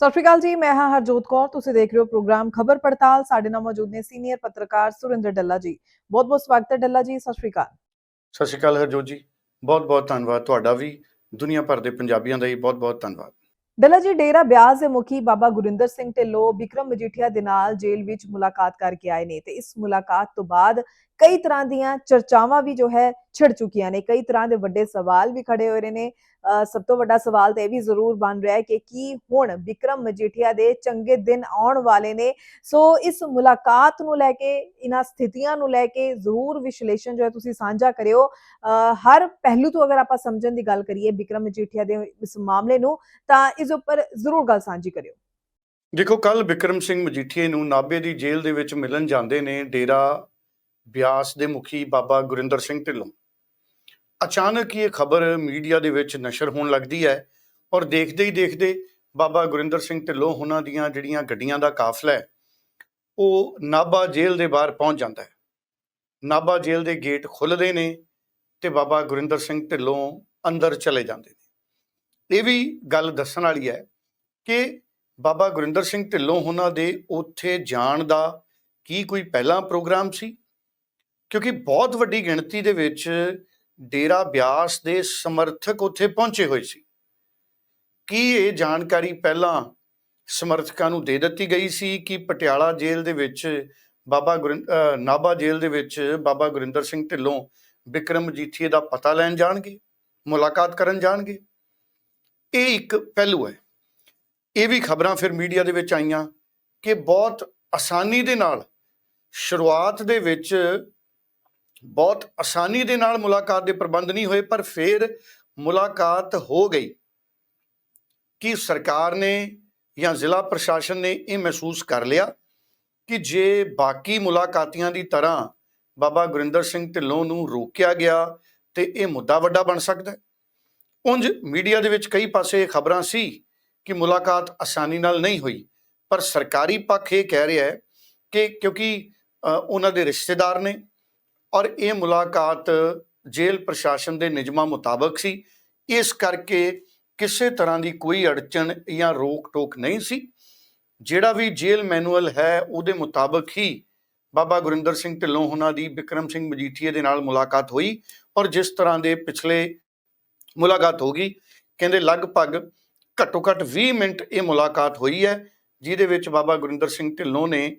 ਸਤਿ ਸ਼੍ਰੀ ਅਕਾਲ ਜੀ ਮੈਂ ਹਾਂ ਹਰਜੋਤ ਕੌਰ ਤੁਸੀਂ ਦੇਖ ਰਹੇ ਹੋ ਪ੍ਰੋਗਰਾਮ ਖਬਰ ਪੜਤਾਲ। ਸਾਡੇ ਨਾਲ ਮੌਜੂਦ ਨੇ ਸੀਨੀਅਰ ਪੱਤਰਕਾਰ ਸੁਰਿੰਦਰ ਡੱਲਾ ਜੀ। ਬਹੁਤ ਬਹੁਤ ਸਵਾਗਤ ਹੈ ਡੱਲਾ ਜੀ ਸਤਿ ਸ਼੍ਰੀ ਅਕਾਲ। ਸਤਿ ਸ਼੍ਰੀ ਅਕਾਲ ਹਰਜੋਤ ਜੀ ਬਹੁਤ ਬਹੁਤ ਧੰਨਵਾਦ ਤੁਹਾਡਾ ਵੀ ਦੁਨੀਆ ਭਰ ਦੇ ਪੰਜਾਬੀਆਂ ਦਾ ਹੀ ਬਹੁਤ ਬਹੁਤ ਧੰਨਵਾਦ। ਡੱਲਾ ਜੀ ਡੇਰਾ ਬਿਆਸ ਦੇ ਮੁਖੀ ਬਾਬਾ ਗੁਰਿੰਦਰ ਸਿੰਘ ਢਿੱਲੋਂ ਵਿਕਰਮ ਮਜੀਠੀਆ ਦੇ ਨਾਲ ਜੇਲ੍ਹ ਵਿੱਚ ਮੁਲਾਕਾਤ ਕਰਕੇ ਆਏ ਨੇ ਤੇ ਇਸ ਮੁਲਾਕਾਤ ਤੋਂ ਬਾਅਦ ਕਈ ਤਰ੍ਹਾਂ ਦੀਆਂ ਚਰਚਾਵਾਂ ਵੀ ਜੋ ਹੈ ਛਿੜ ਚੁੱਕੀਆਂ ਨੇ। ਕਈ ਤਰ੍ਹਾਂ ਦੇ ਵੱਡੇ ਸਵਾਲ ਵੀ ਖੜੇ ਹੋ ਰਹੇ ਨੇ ਸਭ ਤੋਂ ਵੱਡਾ ਸਵਾਲ ਤਾਂ ਇਹ ਵੀ ਜ਼ਰੂਰ ਬਣ ਰਿਹਾ ਹੈ ਕਿ ਕੀ ਹੁਣ ਵਿਕਰਮ ਮਜੀਠੀਆ ਦੇ ਚੰਗੇ ਦਿਨ ਆਉਣ ਵਾਲੇ ਨੇ। ਸੋ ਇਸ ਮੁਲਾਕਾਤ ਨੂੰ ਲੈ ਕੇ ਇਹਨਾਂ ਸਥਿਤੀਆਂ ਨੂੰ ਲੈ ਕੇ ਜ਼ਰੂਰ ਵਿਸ਼ਲੇਸ਼ਣ ਜੋ ਹੈ ਤੁਸੀਂ ਸਾਂਝਾ ਕਰਿਓ। ਹਰ ਪਹਿਲੂ ਤੋਂ ਅਗਰ ਆਪਾਂ ਸਮਝਣ ਦੀ ਗੱਲ ਕਰੀਏ ਵਿਕਰਮ ਮਜੀਠੀਆ ਦੇ ਇਸ ਮਾਮਲੇ ਨੂੰ, ਤਾਂ ਇਸ ਉੱਪਰ ਜ਼ਰੂਰ ਗੱਲ ਸਾਂਝੀ ਕਰਿਓ। ਦੇਖੋ ਕੱਲ ਵਿਕਰਮ ਸਿੰਘ ਮਜੀਠੀਏ ਨੂੰ ਨਾਭੇ ਦੀ ਜੇਲ੍ਹ ਦੇ ਵਿੱਚ ਮਿਲਣ ਜਾਂਦੇ ਨੇ ਡੇਰਾ ਬਿਆਸ ਦੇ ਮੁਖੀ ਬਾਬਾ ਗੁਰਿੰਦਰ ਸਿੰਘ ਢਿੱਲੋਂ। ਅਚਾਨਕ ਹੀ ਇਹ ਖਬਰ ਮੀਡੀਆ ਦੇ ਵਿੱਚ ਨਸ਼ਰ ਹੋਣ ਲੱਗਦੀ ਹੈ ਔਰ ਦੇਖਦੇ ਹੀ ਦੇਖਦੇ ਬਾਬਾ ਗੁਰਿੰਦਰ ਸਿੰਘ ਢਿੱਲੋਂ ਉਹਨਾਂ ਦੀਆਂ ਜਿਹੜੀਆਂ ਗੱਡੀਆਂ ਦਾ ਕਾਫਲਾ ਹੈ, ਉਹ ਨਾਭਾ ਜੇਲ੍ਹ ਦੇ ਬਾਹਰ ਪਹੁੰਚ ਜਾਂਦਾ ਹੈ। ਨਾਭਾ ਜੇਲ੍ਹ ਦੇ ਗੇਟ ਖੁੱਲਦੇ ਨੇ ਤੇ ਬਾਬਾ ਗੁਰਿੰਦਰ ਸਿੰਘ ਢਿੱਲੋਂ ਅੰਦਰ ਚਲੇ ਜਾਂਦੇ ਨੇ। ਇਹ ਵੀ ਗੱਲ ਦੱਸਣ ਵਾਲੀ ਹੈ ਕਿ ਬਾਬਾ ਗੁਰਿੰਦਰ ਸਿੰਘ ਢਿੱਲੋਂ ਉਹਨਾਂ ਦੇ ਉੱਥੇ ਜਾਣ ਦਾ ਕੀ ਕੋਈ ਪਹਿਲਾ ਪ੍ਰੋਗਰਾਮ ਸੀ? ਕਿਉਂਕਿ ਬਹੁਤ ਵੱਡੀ ਗਿਣਤੀ ਦੇ ਵਿੱਚ ਡੇਰਾ ਬਿਆਸ ਦੇ ਸਮਰਥਕ ਉੱਥੇ ਪਹੁੰਚੇ ਹੋਏ ਸੀ। ਕੀ ਇਹ ਜਾਣਕਾਰੀ ਪਹਿਲਾਂ ਸਮਰਥਕਾਂ ਨੂੰ ਦੇ ਦਿੱਤੀ ਗਈ ਸੀ ਕਿ ਪਟਿਆਲਾ ਜੇਲ੍ਹ ਦੇ ਵਿੱਚ ਬਾਬਾ ਗੁਰਿੰ ਨਾਭਾ ਜੇਲ੍ਹ ਦੇ ਵਿੱਚ ਬਾਬਾ ਗੁਰਿੰਦਰ ਸਿੰਘ ਢਿੱਲੋਂ ਵਿਕਰਮ ਮਜੀਠੀਏ ਦਾ ਪਤਾ ਲੈਣ ਜਾਣਗੇ, ਮੁਲਾਕਾਤ ਕਰਨ ਜਾਣਗੇ? ਇਹ ਇੱਕ ਪਹਿਲੂ ਹੈ। ਇਹ ਵੀ ਖਬਰਾਂ ਫਿਰ ਮੀਡੀਆ ਦੇ ਵਿੱਚ ਆਈਆਂ ਕਿ ਬਹੁਤ ਆਸਾਨੀ ਦੇ ਨਾਲ ਸ਼ੁਰੂਆਤ ਦੇ ਵਿੱਚ ਬਹੁਤ ਆਸਾਨੀ ਦੇ ਨਾਲ ਮੁਲਾਕਾਤ ਦੇ ਪ੍ਰਬੰਧ ਨਹੀਂ ਹੋਏ, ਪਰ ਫਿਰ ਮੁਲਾਕਾਤ ਹੋ ਗਈ। ਕਿ ਸਰਕਾਰ ਨੇ ਜਾਂ ਜ਼ਿਲ੍ਹਾ ਪ੍ਰਸ਼ਾਸਨ ਨੇ ਇਹ ਮਹਿਸੂਸ ਕਰ ਲਿਆ ਕਿ ਜੇ ਬਾਕੀ ਮੁਲਾਕਾਤੀਆਂ ਦੀ ਤਰ੍ਹਾਂ ਬਾਬਾ ਗੁਰਿੰਦਰ ਸਿੰਘ ਢਿੱਲੋਂ ਨੂੰ ਰੋਕਿਆ ਗਿਆ, ਤੇ ਇਹ ਮੁੱਦਾ ਵੱਡਾ ਬਣ ਸਕਦਾ ਹੈ? ਉਂਝ ਮੀਡੀਆ ਦੇ ਵਿੱਚ ਕਈ ਪਾਸੇ ਖਬਰਾਂ ਸੀ ਕਿ ਮੁਲਾਕਾਤ ਆਸਾਨੀ ਨਾਲ ਨਹੀਂ ਹੋਈ, ਪਰ ਸਰਕਾਰੀ ਪੱਖ ਇਹ ਕਹਿ ਰਿਹਾ ਹੈ ਕਿ ਕਿਉਂਕਿ ਉਹਨਾਂ ਦੇ ਰਿਸ਼ਤੇਦਾਰ ਨੇ ਔਰ ਇਹ ਮੁਲਾਕਾਤ ਜੇਲ੍ਹ ਪ੍ਰਸ਼ਾਸਨ ਦੇ ਨਿਯਮਾਂ ਮੁਤਾਬਕ ਸੀ। ਇਸ ਕਰਕੇ ਕਿਸੇ ਤਰ੍ਹਾਂ ਦੀ ਕੋਈ ਅੜਚਨ ਜਾਂ ਰੋਕ ਟੋਕ ਨਹੀਂ ਸੀ। ਜਿਹੜਾ ਵੀ ਜੇਲ੍ਹ ਮੈਨੂਅਲ ਹੈ, ਉਹਦੇ ਮੁਤਾਬਕ ਹੀ ਬਾਬਾ ਗੁਰਿੰਦਰ ਸਿੰਘ ਢਿੱਲੋਂ ਉਹਨਾਂ ਦੀ ਵਿਕਰਮ ਸਿੰਘ ਮਜੀਠੀਏ ਦੇ ਨਾਲ ਮੁਲਾਕਾਤ ਹੋਈ ਔਰ ਜਿਸ ਤਰ੍ਹਾਂ ਦੇ ਪਿਛਲੇ ਮੁਲਾਕਾਤ ਹੋ ਗਈ, ਕਹਿੰਦੇ ਲਗਭਗ ਘੱਟੋ ਘੱਟ 20 ਮਿੰਟ ਇਹ ਮੁਲਾਕਾਤ ਹੋਈ ਹੈ, ਜਿਹਦੇ ਵਿੱਚ ਬਾਬਾ ਗੁਰਿੰਦਰ ਸਿੰਘ ਢਿੱਲੋਂ ਨੇ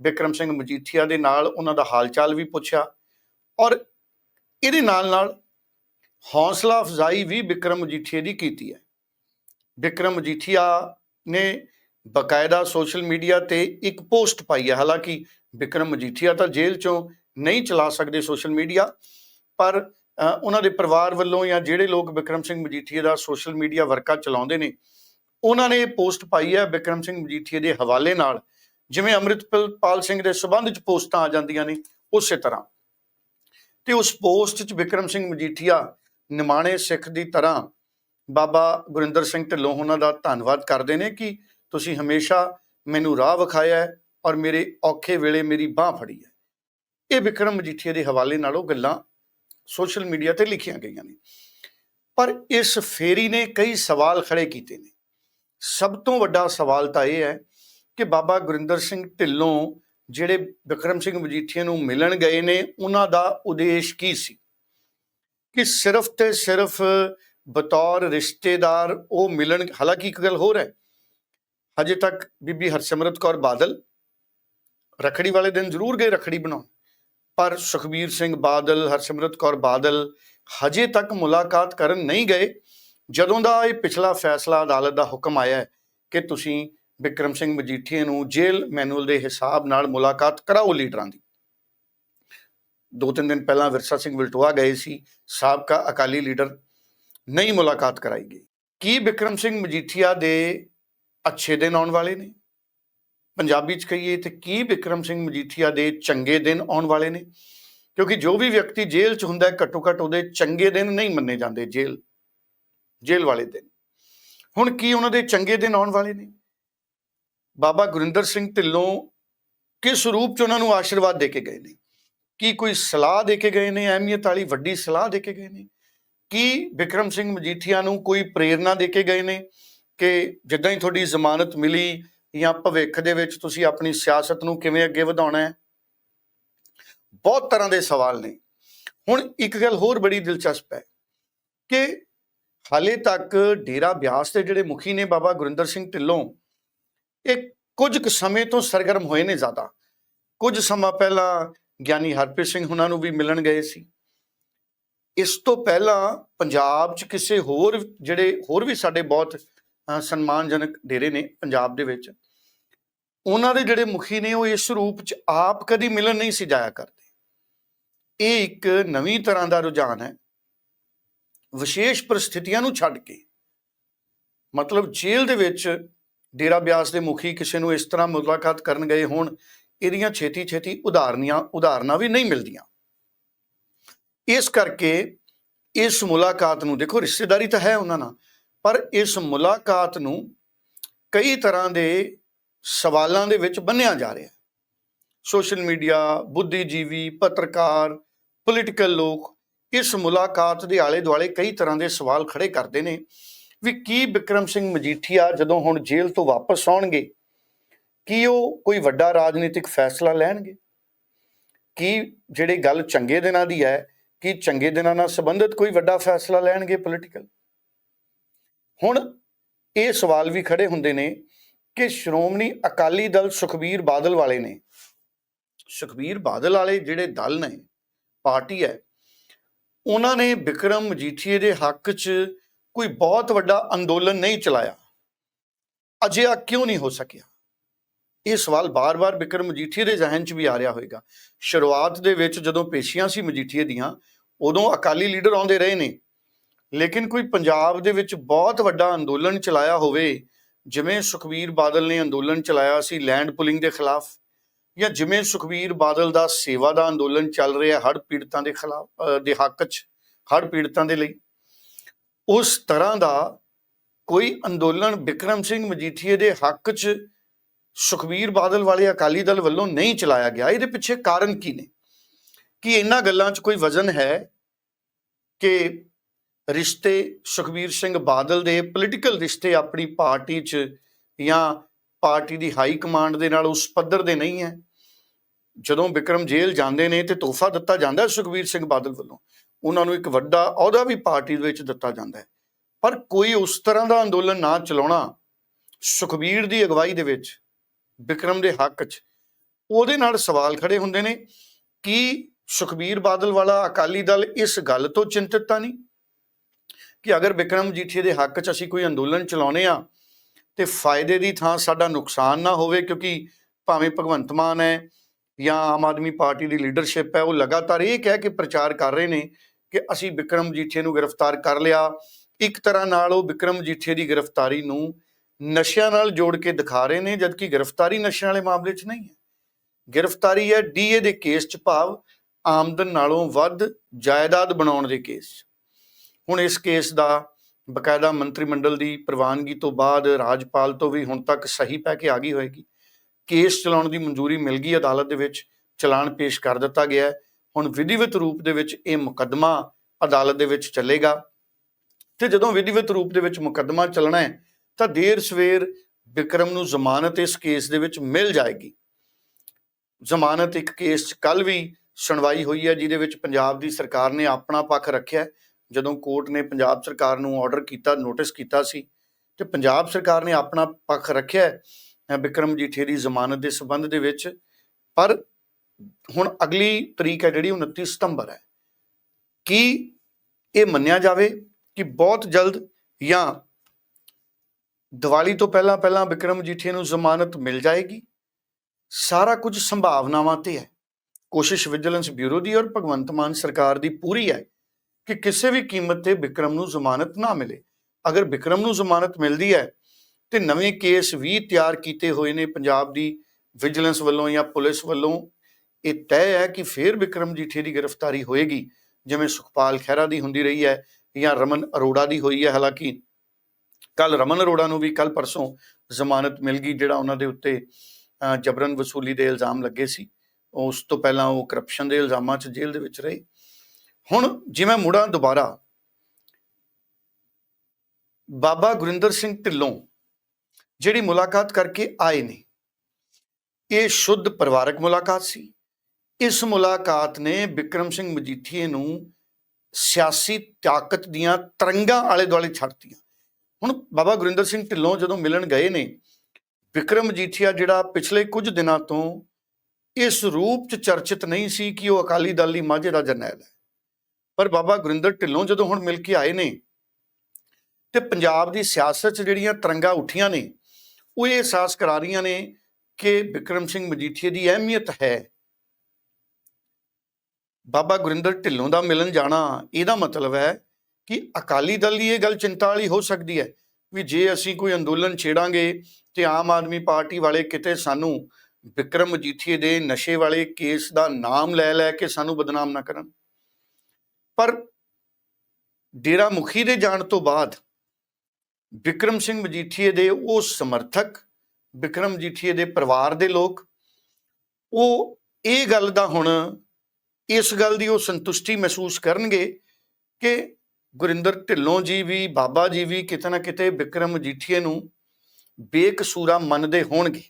ਵਿਕਰਮ ਸਿੰਘ ਮਜੀਠੀਆ ਦੇ ਨਾਲ ਉਹਨਾਂ ਦਾ ਹਾਲਚਾਲ ਵੀ ਪੁੱਛਿਆ। ਔਰ ਇਹਦੇ ਨਾਲ ਨਾਲ ਹੌਸਲਾ ਅਫਜ਼ਾਈ ਵੀ ਵਿਕਰਮ ਮਜੀਠੀਆ ਦੀ ਕੀਤੀ ਹੈ। ਵਿਕਰਮ ਮਜੀਠੀਆ ਨੇ ਬਕਾਇਦਾ ਸੋਸ਼ਲ ਮੀਡੀਆ ਤੇ ਇੱਕ ਪੋਸਟ ਪਾਈ ਹੈ। ਹਾਲਾਂਕਿ ਵਿਕਰਮ ਮਜੀਠੀਆ ਤਾਂ ਜੇਲ੍ਹ ਚੋਂ ਨਹੀਂ ਚਲਾ ਸਕਦੇ ਸੋਸ਼ਲ ਮੀਡੀਆ, ਪਰ ਉਹਨਾਂ ਦੇ ਪਰਿਵਾਰ ਵੱਲੋਂ ਜਾਂ ਜਿਹੜੇ ਲੋਕ ਵਿਕਰਮ ਸਿੰਘ ਮਜੀਠੀਆ ਦਾ ਸੋਸ਼ਲ ਮੀਡੀਆ ਵਰਕਾ ਚਲਾਉਂਦੇ ਨੇ, ਉਹਨਾਂ ਨੇ ਇਹ ਪੋਸਟ ਪਾਈ ਹੈ ਵਿਕਰਮ ਸਿੰਘ ਮਜੀਠੀਆ ਦੇ ਹਵਾਲੇ ਨਾਲ। ਜਿਵੇਂ ਅੰਮ੍ਰਿਤਪਾਲ ਸਿੰਘ ਦੇ ਸਬੰਧ ਚ ਪੋਸਟਾਂ ਆ ਜਾਂਦੀਆਂ ਨੇ, ਉਸੇ ਤਰ੍ਹਾਂ। ਤੇ ਉਸ ਪੋਸਟ ਚ ਵਿਕਰਮ ਸਿੰਘ ਮਜੀਠੀਆ ਨਿਮਾਣੇ ਸਿੱਖ ਦੀ ਤਰ੍ਹਾਂ ਬਾਬਾ ਗੁਰਿੰਦਰ ਸਿੰਘ ਢਿੱਲੋਂ ਉਹਨਾਂ ਦਾ ਧੰਨਵਾਦ ਕਰਦੇ ਨੇ ਕਿ ਤੁਸੀਂ ਹਮੇਸ਼ਾ ਮੈਨੂੰ ਰਾਹ ਵਿਖਾਇਆ ਔਰ ਮੇਰੇ ਔਖੇ ਵੇਲੇ ਮੇਰੀ ਬਾਹ ਫੜੀ ਹੈ। ਇਹ ਵਿਕਰਮ ਮਜੀਠੀਆ ਦੇ ਹਵਾਲੇ ਨਾਲ ਉਹ ਗੱਲਾਂ ਸੋਸ਼ਲ ਮੀਡੀਆ ਤੇ ਲਿਖੀਆਂ ਗਈਆਂ ਨੇ। ਪਰ ਇਸ ਫੇਰੀ ਨੇ ਕਈ ਸਵਾਲ ਖੜੇ ਕੀਤੇ ਨੇ। ਸਭ ਤੋਂ ਵੱਡਾ ਸਵਾਲ ਤਾਂ ਇਹ ਹੈ ਕਿ ਬਾਬਾ ਗੁਰਿੰਦਰ ਸਿੰਘ ਢਿੱਲੋਂ ਜਿਹੜੇ ਵਿਕਰਮ ਸਿੰਘ ਮਜੀਠੀਆ ਨੂੰ ਮਿਲਣ ਗਏ ਨੇ, ਉਹਨਾਂ ਦਾ ਉਦੇਸ਼ ਕੀ ਸੀ? ਕਿ ਸਿਰਫ ਤੇ ਸਿਰਫ ਬਤੌਰ ਰਿਸ਼ਤੇਦਾਰ ਉਹ ਮਿਲਣ, ਹਾਲਾਂਕਿ ਇੱਕ ਗੱਲ ਹੋਰ ਹੈ, ਹਜੇ ਤੱਕ ਬੀਬੀ ਹਰਸਿਮਰਤ ਕੌਰ ਬਾਦਲ ਰਖੜੀ ਵਾਲੇ ਦਿਨ ਜ਼ਰੂਰ ਗਏ ਰਖੜੀ ਬਣਾਉਣ, ਪਰ ਸੁਖਬੀਰ ਸਿੰਘ ਬਾਦਲ, ਹਰਸਿਮਰਤ ਕੌਰ ਬਾਦਲ ਹਜੇ ਤੱਕ ਮੁਲਾਕਾਤ ਕਰਨ ਨਹੀਂ ਗਏ, ਜਦੋਂ ਦਾ ਇਹ ਪਿਛਲਾ ਫੈਸਲਾ ਅਦਾਲਤ ਦਾ ਹੁਕਮ ਆਇਆ ਹੈ ਕਿ ਤੁਸੀਂ ਵਿਕਰਮ ਸਿੰਘ ਮਜੀਠੀਏ ਨੂੰ ਜੇਲ੍ਹ ਮੈਨੂਅਲ ਦੇ ਹਿਸਾਬ ਨਾਲ ਮੁਲਾਕਾਤ ਕਰਾਓ ਲੀਡਰਾਂ ਦੀ। ਦੋ ਤਿੰਨ ਦਿਨ ਪਹਿਲਾਂ ਵਿਰਸਾ ਸਿੰਘ ਵਿਲਟੋਆ ਗਏ ਸੀ, ਸਾਬਕਾ ਅਕਾਲੀ ਲੀਡਰ ਨਹੀਂ ਮੁਲਾਕਾਤ ਕਰਾਈ ਗਈ। ਕੀ ਵਿਕਰਮ ਸਿੰਘ ਮਜੀਠੀਆ ਦੇ ਅੱਛੇ ਦਿਨ ਆਉਣ ਵਾਲੇ ਨੇ? ਪੰਜਾਬੀ ਚ ਕਹੀਏ ਤੇ ਕੀ ਵਿਕਰਮ ਸਿੰਘ ਮਜੀਠੀਆ ਦੇ ਚੰਗੇ ਦਿਨ ਆਉਣ ਵਾਲੇ ਨੇ? ਕਿਉਂਕਿ ਜੋ ਵੀ ਵਿਅਕਤੀ ਜੇਲ੍ਹ ਚ ਹੁੰਦਾ ਹੈ ਘੱਟੋ ਘੱਟ ਉਹਦੇ ਚੰਗੇ ਦਿਨ ਨਹੀਂ ਮੰਨੇ ਜਾਂਦੇ ਜੇਲ੍ਹ ਜੇਲ੍ਹ ਵਾਲੇ ਦਿਨ। ਹੁਣ ਕੀ ਉਹਨਾਂ ਦੇ ਚੰਗੇ ਦਿਨ ਆਉਣ ਵਾਲੇ ਨੇ? ਬਾਬਾ ਗੁਰਿੰਦਰ ਸਿੰਘ ਢਿੱਲੋਂ ਕਿਸ ਰੂਪ ਚ ਉਹਨਾਂ ਨੂੰ ਆਸ਼ੀਰਵਾਦ ਦੇ ਕੇ ਗਏ ਨੇ? ਕੀ ਕੋਈ ਸਲਾਹ ਦੇ ਕੇ ਗਏ ਨੇ, ਅਹਿਮੀਅਤ ਵਾਲੀ ਵੱਡੀ ਸਲਾਹ ਦੇ ਕੇ ਗਏ ਨੇ? ਕੀ ਵਿਕਰਮ ਸਿੰਘ ਮਜੀਠੀਆ ਨੂੰ ਕੋਈ ਪ੍ਰੇਰਣਾ ਦੇ ਕੇ ਗਏ ਨੇ ਕਿ ਜਿੱਦਾਂ ਹੀ ਤੁਹਾਡੀ ਜ਼ਮਾਨਤ ਮਿਲੀ ਜਾਂ ਭਵਿੱਖ ਦੇ ਵਿੱਚ ਤੁਸੀਂ ਆਪਣੀ ਸਿਆਸਤ ਨੂੰ ਕਿਵੇਂ ਅੱਗੇ ਵਧਾਉਣਾ ਹੈ? ਬਹੁਤ ਤਰ੍ਹਾਂ ਦੇ ਸਵਾਲ ਨੇ। ਹੁਣ ਇੱਕ ਗੱਲ ਹੋਰ ਬੜੀ ਦਿਲਚਸਪ ਹੈ ਕਿ ਹਾਲੇ ਤੱਕ ਡੇਰਾ ਬਿਆਸ ਦੇ ਜਿਹੜੇ ਮੁਖੀ ਨੇ ਬਾਬਾ ਗੁਰਿੰਦਰ ਸਿੰਘ ਢਿੱਲੋਂ ਇਹ ਕੁਝ ਕੁ ਸਮੇਂ ਤੋਂ ਸਰਗਰਮ ਹੋਏ ਨੇ ਜ਼ਿਆਦਾ। ਕੁਝ ਸਮਾਂ ਪਹਿਲਾਂ ਗਿਆਨੀ ਹਰਪ੍ਰੀਤ ਸਿੰਘ ਉਹਨਾਂ ਨੂੰ ਵੀ ਮਿਲਣ ਗਏ ਸੀ। ਇਸ ਤੋਂ ਪਹਿਲਾਂ ਪੰਜਾਬ 'ਚ ਕਿਸੇ ਹੋਰ ਜਿਹੜੇ ਹੋਰ ਵੀ ਸਾਡੇ ਬਹੁਤ ਸਨਮਾਨਜਨਕ ਡੇਰੇ ਨੇ ਪੰਜਾਬ ਦੇ ਵਿੱਚ, ਉਹਨਾਂ ਦੇ ਜਿਹੜੇ ਮੁਖੀ ਨੇ ਉਹ ਇਸ ਰੂਪ 'ਚ ਆਪ ਕਦੀ ਮਿਲਣ ਨਹੀਂ ਸੀ ਜਾਇਆ ਕਰਦੇ। ਇਹ ਇੱਕ ਨਵੀਂ ਤਰ੍ਹਾਂ ਦਾ ਰੁਝਾਨ ਹੈ। ਵਿਸ਼ੇਸ਼ ਪਰਿਸਥਿਤੀਆਂ ਨੂੰ ਛੱਡ ਕੇ, ਮਤਲਬ ਜੇਲ੍ਹ ਦੇ ਵਿੱਚ ਡੇਰਾ ਬਿਆਸ ਦੇ ਮੁਖੀ ਕਿਸੇ ਨੂੰ ਇਸ ਤਰ੍ਹਾਂ ਮੁਲਾਕਾਤ ਕਰਨ ਗਏ ਹੋਣ, ਇਹਦੀਆਂ ਛੇਤੀ ਛੇਤੀ ਉਦਾਹਰਨੀਆਂ, ਉਦਾਹਰਨਾਂ ਵੀ ਨਹੀਂ ਮਿਲਦੀਆਂ। ਇਸ ਕਰਕੇ ਇਸ ਮੁਲਾਕਾਤ ਨੂੰ, ਦੇਖੋ ਰਿਸ਼ਤੇਦਾਰੀ ਤਾਂ ਹੈ ਉਹਨਾਂ ਨਾਲ, ਪਰ ਇਸ ਮੁਲਾਕਾਤ ਨੂੰ ਕਈ ਤਰ੍ਹਾਂ ਦੇ ਸਵਾਲਾਂ ਦੇ ਵਿੱਚ ਬੰਨਿਆ ਜਾ ਰਿਹਾ ਹੈ। ਸੋਸ਼ਲ ਮੀਡੀਆ, ਬੁੱਧੀਜੀਵੀ, ਪੱਤਰਕਾਰ, ਪੋਲੀਟੀਕਲ ਲੋਕ ਇਸ ਮੁਲਾਕਾਤ ਦੇ ਆਲੇ ਦੁਆਲੇ ਕਈ ਤਰ੍ਹਾਂ ਦੇ ਸਵਾਲ ਖੜੇ ਕਰਦੇ ਨੇ। ਵੀ ਕੀ ਵਿਕਰਮ ਸਿੰਘ ਮਜੀਠੀਆ ਜਦੋਂ ਹੁਣ ਜੇਲ੍ਹ ਤੋਂ ਵਾਪਸ ਆਉਣਗੇ, ਕੀ ਉਹ ਕੋਈ ਵੱਡਾ ਰਾਜਨੀਤਿਕ ਫੈਸਲਾ ਲੈਣਗੇ? ਕੀ ਜਿਹੜੇ ਗੱਲ ਚੰਗੇ ਦਿਨਾਂ ਦੀ ਹੈ, ਕੀ ਚੰਗੇ ਦਿਨਾਂ ਨਾਲ ਸੰਬੰਧਿਤ ਕੋਈ ਵੱਡਾ ਫੈਸਲਾ ਲੈਣਗੇ ਪੋਲੀਟੀਕਲ ਹੁਣ ਇਹ ਸਵਾਲ ਵੀ ਖੜੇ ਹੁੰਦੇ ਨੇ ਕਿ ਸ਼੍ਰੋਮਣੀ ਅਕਾਲੀ ਦਲ ਸੁਖਬੀਰ ਬਾਦਲ ਵਾਲੇ ਨੇ, ਸੁਖਬੀਰ ਬਾਦਲ ਵਾਲੇ ਜਿਹੜੇ ਦਲ ਨੇ, ਪਾਰਟੀ ਹੈ, ਉਹਨਾਂ ਨੇ ਵਿਕਰਮ ਮਜੀਠੀਏ ਦੇ ਹੱਕ 'ਚ ਕੋਈ ਬਹੁਤ ਵੱਡਾ ਅੰਦੋਲਨ ਨਹੀਂ ਚਲਾਇਆ। ਅਜਿਹਾ ਕਿਉਂ ਨਹੀਂ ਹੋ ਸਕਿਆ? ਇਹ ਸਵਾਲ ਬਾਰ-ਬਾਰ ਵਿਕਰਮ ਮਜੀਠੀਏ ਦੇ ਜ਼ਿਹਨ 'ਚ ਵੀ ਆ ਰਿਹਾ ਹੋਵੇਗਾ। ਸ਼ੁਰੂਆਤ ਦੇ ਵਿੱਚ ਜਦੋਂ ਪੇਸ਼ੀਆਂ ਸੀ ਮਜੀਠੀਏ ਦੀਆਂ, ਉਦੋਂ ਅਕਾਲੀ ਲੀਡਰ ਆਉਂਦੇ ਰਹੇ ਨੇ। ਲੇਕਿਨ ਕੋਈ ਪੰਜਾਬ ਦੇ ਵਿੱਚ ਬਹੁਤ ਵੱਡਾ ਅੰਦੋਲਨ ਚਲਾਇਆ ਹੋਵੇ, ਜਿਵੇਂ ਸੁਖਬੀਰ ਬਾਦਲ ਨੇ ਅੰਦੋਲਨ ਚਲਾਇਆ ਸੀ ਲੈਂਡ ਪੁਲਿੰਗ ਦੇ ਖਿਲਾਫ, ਜਾਂ ਜਿਵੇਂ ਸੁਖਬੀਰ ਬਾਦਲ ਦਾ ਸੇਵਾ ਦਾ ਅੰਦੋਲਨ ਚੱਲ ਰਿਹਾ ਹੜ੍ਹ ਪੀੜਤਾਂ ਦੇ ਖਿਲਾਫ ਦੇ ਹੱਕ 'ਚ, ਹੜ੍ਹ ਪੀੜਤਾਂ ਦੇ ਲਈ ਉਸ ਤਰ੍ਹਾਂ ਦਾ ਕੋਈ ਅੰਦੋਲਨ ਵਿਕਰਮ ਸਿੰਘ ਮਜੀਠੀਏ ਦੇ ਹੱਕ 'ਚ ਸੁਖਬੀਰ ਬਾਦਲ ਵਾਲੇ ਅਕਾਲੀ ਦਲ ਵੱਲੋਂ ਨਹੀਂ ਚਲਾਇਆ ਗਿਆ। ਇਹਦੇ ਪਿੱਛੇ ਕਾਰਨ ਕੀ ਨੇ? ਕਿ ਇਹਨਾਂ ਗੱਲਾਂ 'ਚ ਕੋਈ ਵਜ਼ਨ ਹੈ ਕਿ ਰਿਸ਼ਤੇ ਸੁਖਬੀਰ ਸਿੰਘ ਬਾਦਲ ਦੇ ਪੋਲੀਟੀਕਲ ਰਿਸ਼ਤੇ ਆਪਣੀ ਪਾਰਟੀ 'ਚ ਜਾਂ ਪਾਰਟੀ ਦੀ ਹਾਈ ਕਮਾਂਡ ਦੇ ਨਾਲ ਉਸ ਪੱਧਰ ਦੇ ਨਹੀਂ ਹੈ? ਜਦੋਂ ਵਿਕਰਮ ਜੇਲ੍ਹ ਜਾਂਦੇ ਨੇ ਤੇ ਤੋਹਫਾ ਦਿੱਤਾ ਜਾਂਦਾ ਹੈ ਸੁਖਬੀਰ ਸਿੰਘ ਬਾਦਲ ਵੱਲੋਂ। ਉਹਨਾਂ ਨੂੰ ਇੱਕ ਵੱਡਾ ਅਹੁਦਾ ਵੀ ਪਾਰਟੀ ਦੇ ਵਿੱਚ ਦਿੱਤਾ ਜਾਂਦਾ ਹੈ। ਪਰ ਕੋਈ ਉਸ ਤਰ੍ਹਾਂ ਦਾ ਅੰਦੋਲਨ ਨਾ ਚਲਾਉਣਾ ਸੁਖਬੀਰ ਦੀ ਅਗਵਾਈ ਦੇ ਵਿੱਚ ਵਿਕਰਮ ਦੇ ਹੱਕ 'ਚ, ਉਹਦੇ ਨਾਲ ਸਵਾਲ ਖੜੇ ਹੁੰਦੇ ਨੇ ਕਿ ਸੁਖਬੀਰ ਬਾਦਲ ਵਾਲਾ ਅਕਾਲੀ ਦਲ ਇਸ ਗੱਲ ਤੋਂ ਚਿੰਤਤ ਤਾਂ ਨਹੀਂ ਕਿ ਅਗਰ ਵਿਕਰਮ ਜੀਠੀ ਦੇ ਹੱਕ 'ਚ ਅਸੀਂ ਕੋਈ ਅੰਦੋਲਨ ਚਲਾਉਨੇ ਆ ਤੇ ਫਾਇਦੇ ਦੀ ਥਾਂ ਸਾਡਾ ਨੁਕਸਾਨ ਨਾ ਹੋਵੇ ਕਿਉਂਕਿ ਭਾਵੇਂ ਭਗਵੰਤ ਮਾਨ ਹੈ ਜਾਂ ਆਮ ਆਦਮੀ ਪਾਰਟੀ ਦੀ ਲੀਡਰਸ਼ਿਪ ਹੈ, ਉਹ ਲਗਾਤਾਰ ਇਹ ਕਹਿ ਕੇ ਪ੍ਰਚਾਰ ਕਰ ਰਹੇ ਨੇ ਕਿ ਅਸੀਂ ਵਿਕਰਮ ਜੀਠੇ ਨੂੰ ਗ੍ਰਿਫਤਾਰ ਕਰ ਲਿਆ। ਇੱਕ ਤਰ੍ਹਾਂ ਨਾਲ ਉਹ ਵਿਕਰਮ ਜੀਠੇ ਦੀ ਗ੍ਰਿਫਤਾਰੀ ਨੂੰ ਨਸ਼ਿਆਂ ਨਾਲ ਜੋੜ ਕੇ ਦਿਖਾ ਰਹੇ ਨੇ, ਜਦਕਿ ਗ੍ਰਿਫਤਾਰੀ ਨਸ਼ਿਆਂ ਵਾਲੇ ਮਾਮਲੇ 'ਚ ਨਹੀਂ ਹੈ। ਗ੍ਰਿਫਤਾਰੀ ਹੈ ਡੀਏ ਦੇ ਕੇਸ 'ਚ ਭਾਵ ਆਮਦਨ ਨਾਲੋਂ ਵੱਧ ਜਾਇਦਾਦ ਬਣਾਉਣ ਦੇ ਕੇਸ ਹੁਣ ਇਸ ਕੇਸ ਦਾ ਬਕਾਇਦਾ ਮੰਤਰੀ ਮੰਡਲ ਦੀ ਪ੍ਰਵਾਨਗੀ ਤੋਂ ਬਾਅਦ ਰਾਜਪਾਲ ਤੋਂ ਵੀ ਹੁਣ ਤੱਕ ਸਹੀ ਪੈ ਕੇ ਆ ਗਈ ਹੋਏਗੀ। ਕੇਸ ਚਲਾਉਣ ਦੀ ਮਨਜ਼ੂਰੀ ਮਿਲ ਗਈ ਅਦਾਲਤ ਦੇ ਵਿੱਚ, ਚਲਾਨ ਪੇਸ਼ ਕਰ ਦਿੱਤਾ ਗਿਆ ਹੈ। ਹੁਣ ਵਿਧੀਵਤ ਰੂਪ ਦੇ ਵਿੱਚ ਇਹ ਮੁਕੱਦਮਾ ਅਦਾਲਤ ਦੇ ਵਿੱਚ ਚੱਲੇਗਾ। ਤੇ ਜਦੋਂ ਵਿਧੀਵਤ ਰੂਪ ਦੇ ਵਿੱਚ ਮੁਕੱਦਮਾ ਚੱਲਣਾ ਹੈ ਤਾਂ ਦੇਰ ਸਵੇਰ ਵਿਕਰਮ ਨੂੰ ਜ਼ਮਾਨਤ ਇਸ ਕੇਸ ਦੇ ਵਿੱਚ ਮਿਲ ਜਾਏਗੀ। ਜ਼ਮਾਨਤ ਇੱਕ ਕੇਸ 'ਚ ਕੱਲ ਵੀ ਸੁਣਵਾਈ ਹੋਈ ਹੈ ਜਿਹਦੇ ਵਿੱਚ ਪੰਜਾਬ ਦੀ ਸਰਕਾਰ ਨੇ ਆਪਣਾ ਪੱਖ ਰੱਖਿਆ ਜਦੋਂ ਕੋਰਟ ਨੇ ਪੰਜਾਬ ਸਰਕਾਰ ਨੂੰ ਆਰਡਰ ਕੀਤਾ ਨੋਟਿਸ ਕੀਤਾ ਸੀ ਤੇ ਪੰਜਾਬ ਸਰਕਾਰ ਨੇ ਆਪਣਾ ਪੱਖ ਰੱਖਿਆ ਹੈ, ਅਹ ਦੀ ਜ਼ਮਾਨਤ ਦੇ ਸਬੰਧ ਦੇ ਵਿੱਚ। ਪਰ ਹੁਣ ਅਗਲੀ ਤਰੀਕ ਹੈ ਜਿਹੜੀ 29 ਸਤੰਬਰ ਹੈ। ਕੀ ਇਹ ਮੰਨਿਆ ਜਾਵੇ ਕਿ ਬਹੁਤ ਜਲਦ ਜਾਂ ਦੀਵਾਲੀ ਤੋਂ ਪਹਿਲਾਂ ਪਹਿਲਾਂ ਵਿਕਰਮ ਜੀਠੇ ਨੂੰ ਜ਼ਮਾਨਤ ਮਿਲ ਜਾਏਗੀ? ਸਾਰਾ ਕੁਝ ਸੰਭਾਵਨਾਵਾਂ ਤੇ ਹੈ। ਕੋਸ਼ਿਸ਼ ਵਿਜੀਲੈਂਸ ਬਿਊਰੋ ਦੀ ਔਰ ਭਗਵੰਤ ਮਾਨ ਸਰਕਾਰ ਦੀ ਪੂਰੀ ਹੈ ਕਿ ਕਿਸੇ ਵੀ ਕੀਮਤ ਤੇ ਵਿਕਰਮ ਨੂੰ ਜ਼ਮਾਨਤ ਨਾ ਮਿਲੇ। ਅਗਰ ਵਿਕਰਮ ਨੂੰ ਜ਼ਮਾਨਤ ਮਿਲਦੀ ਹੈ, ਤੇ ਨਵੇਂ ਕੇਸ ਵੀ ਤਿਆਰ ਕੀਤੇ ਹੋਏ ਨੇ ਪੰਜਾਬ ਦੀ ਵਿਜੀਲੈਂਸ ਵੱਲੋਂ ਜਾਂ ਪੁਲਿਸ ਵੱਲੋਂ। ਇਹ ਤੈਅ ਹੈ ਕਿ ਫੇਰ ਵਿਕਰਮ ਜੀਠੇ ਦੀ ਗ੍ਰਿਫਤਾਰੀ ਹੋਏਗੀ, ਜਿਵੇਂ ਸੁਖਪਾਲ ਖਹਿਰਾ ਦੀ ਹੁੰਦੀ ਰਹੀ ਹੈ ਜਾਂ ਰਮਨ ਅਰੋੜਾ ਦੀ ਹੋਈ ਹੈ। ਹਾਲਾਂਕਿ ਕੱਲ ਰਮਨ ਅਰੋੜਾ ਨੂੰ ਵੀ ਕੱਲ ਪਰਸੋਂ ਜ਼ਮਾਨਤ ਮਿਲ ਗਈ, ਜਿਹੜਾ ਉਹਨਾਂ ਦੇ ਉੱਤੇ ਜਬਰਨ ਵਸੂਲੀ ਦੇ ਇਲਜ਼ਾਮ ਲੱਗੇ ਸੀ। ਉਸ ਤੋਂ ਪਹਿਲਾਂ ਉਹ ਕਰਪਸ਼ਨ ਦੇ ਇਲਜ਼ਾਮਾਂ 'ਚ ਜੇਲ੍ਹ ਦੇ ਵਿੱਚ ਰਹੇ। ਹੁਣ ਜਿਵੇਂ ਮੁੜਾਂ ਦੁਬਾਰਾ ਬਾਬਾ ਗੁਰਿੰਦਰ ਸਿੰਘ ਢਿੱਲੋਂ ਜਿਹੜੀ ਮੁਲਾਕਾਤ ਕਰਕੇ ਆਏ ਨੇ, ਇਹ ਸ਼ੁੱਧ ਪਰਿਵਾਰਕ ਮੁਲਾਕਾਤ ਸੀ। ਇਸ ਮੁਲਾਕਾਤ ਨੇ ਵਿਕਰਮ ਸਿੰਘ ਮਜੀਠੀਏ ਨੂੰ ਸਿਆਸੀ ਤਾਕਤ ਦੀਆਂ ਤਰੰਗਾਂ ਆਲੇ ਦੁਆਲੇ ਛੱਡਤੀਆਂ। ਹੁਣ ਬਾਬਾ ਗੁਰਿੰਦਰ ਸਿੰਘ ਢਿੱਲੋਂ ਜਦੋਂ ਮਿਲਣ ਗਏ ਨੇ, ਵਿਕਰਮ ਮਜੀਠੀਆ ਜਿਹੜਾ ਪਿਛਲੇ ਕੁਝ ਦਿਨਾਂ ਤੋਂ ਇਸ ਰੂਪ ਚ ਚਰਚਿਤ ਨਹੀਂ ਸੀ ਕਿ ਉਹ ਅਕਾਲੀ ਦਲ ਦੀ ਮਾਝੇ ਦਾ ਜਰਨੈਲ ਹੈ। ਪਰ ਬਾਬਾ ਗੁਰਿੰਦਰ ਢਿੱਲੋਂ ਜਦੋਂ ਹੁਣ ਮਿਲ ਕੇ ਆਏ ਨੇ ਤੇ ਪੰਜਾਬ ਦੀ ਸਿਆਸਤ 'ਚ ਜਿਹੜੀਆਂ ਤਰੰਗਾਂ ਉੱਠੀਆਂ ਨੇ, ਉਹ ਇਹ ਅਹਿਸਾਸ ਕਰਾ ਰਹੀਆਂ ਨੇ ਕਿ ਵਿਕਰਮ ਸਿੰਘ ਮਜੀਠੀਏ ਦੀ ਅਹਿਮੀਅਤ ਹੈ ਬਾਬਾ ਗੁਰਿੰਦਰ ਢਿੱਲੋਂ ਦਾ ਮਿਲਣ ਜਾਣਾ, ਇਹਦਾ ਮਤਲਬ ਹੈ ਕਿ ਅਕਾਲੀ ਦਲ ਦੀ ਇਹ ਗੱਲ ਚਿੰਤਾ ਵਾਲੀ ਹੋ ਸਕਦੀ ਹੈ ਵੀ ਜੇ ਅਸੀਂ ਕੋਈ ਅੰਦੋਲਨ ਛੇੜਾਂਗੇ ਤੇ ਆਮ ਆਦਮੀ ਪਾਰਟੀ ਵਾਲੇ ਕਿਤੇ ਸਾਨੂੰ ਵਿਕਰਮ ਮਜੀਠੀਏ ਦੇ ਨਸ਼ੇ ਵਾਲੇ ਕੇਸ ਦਾ ਨਾਮ ਲੈ ਲੈ ਕੇ ਸਾਨੂੰ ਬਦਨਾਮ ਨਾ ਕਰਨ। ਪਰ ਡੇਰਾ ਮੁਖੀ ਦੇ ਜਾਣ ਤੋਂ ਬਾਅਦ ਵਿਕਰਮ ਸਿੰਘ ਮਜੀਠੀਏ ਦੇ ਉਹ ਸਮਰਥਕ, ਵਿਕਰਮ ਮਜੀਠੀਏ ਦੇ ਪਰਿਵਾਰ ਦੇ ਲੋਕ, ਉਹ ਇਹ ਗੱਲ ਦਾ ਹੁਣ ਇਸ ਗੱਲ ਦੀ ਉਹ ਸੰਤੁਸ਼ਟੀ ਮਹਿਸੂਸ ਕਰਨਗੇ ਕਿ ਗੁਰਿੰਦਰ ਢਿੱਲੋਂ ਜੀ ਵੀ, ਬਾਬਾ ਜੀ ਵੀ ਕਿਤੇ ਨਾ ਕਿਤੇ ਵਿਕਰਮ ਮਜੀਠੀਏ ਨੂੰ ਬੇਕਸੂਰਾ ਮੰਨਦੇ ਹੋਣਗੇ।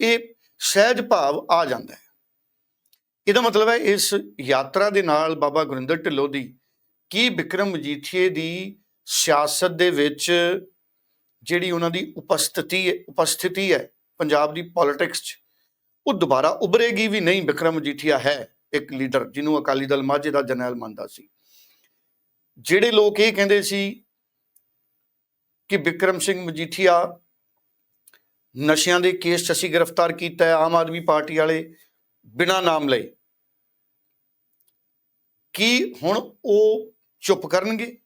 ਇਹ ਸਹਿਜ ਭਾਵ ਆ ਜਾਂਦਾ ਹੈ। ਇਹਦਾ ਮਤਲਬ ਹੈ ਇਸ ਯਾਤਰਾ ਦੇ ਨਾਲ ਬਾਬਾ ਗੁਰਿੰਦਰ ਢਿੱਲੋਂ ਦੀ ਕੀ ਵਿਕਰਮ ਮਜੀਠੀਏ ਦੀ ਸਿਆਸਤ ਦੇ ਵਿੱਚ ਜਿਹੜੀ ਉਹਨਾਂ ਦੀ ਉਪਸਥਿਤੀ ਹੈ ਉਪਸਥਿਤੀ ਹੈ, ਪੰਜਾਬ ਦੀ ਪੋਲਿਟਿਕਸ 'ਚ, ਉਹ ਦੁਬਾਰਾ ਉਭਰੇਗੀ ਵੀ ਨਹੀਂ ਵਿਕਰਮ ਮਜੀਠੀਆ ਹੈ। ਇੱਕ ਲੀਡਰ ਜਿਹਨੂੰ ਅਕਾਲੀ ਦਲ ਮਾਝੇ ਦਾ ਜਰਨੈਲ ਮੰਨਦਾ ਸੀ। ਜਿਹੜੇ ਲੋਕ ਇਹ ਕਹਿੰਦੇ ਸੀ ਕਿ ਵਿਕਰਮ ਸਿੰਘ ਮਜੀਠੀਆ ਨਸ਼ਿਆਂ ਦੇ ਕੇਸ 'ਚ ਅਸੀਂ ਗ੍ਰਿਫਤਾਰ ਕੀਤਾ ਹੈ, ਆਮ ਆਦਮੀ ਪਾਰਟੀ ਵਾਲੇ ਬਿਨਾਂ ਨਾਮ ਲਏ। ਕੀ ਹੁਣ ਉਹ ਚੁੱਪ ਕਰਨਗੇ?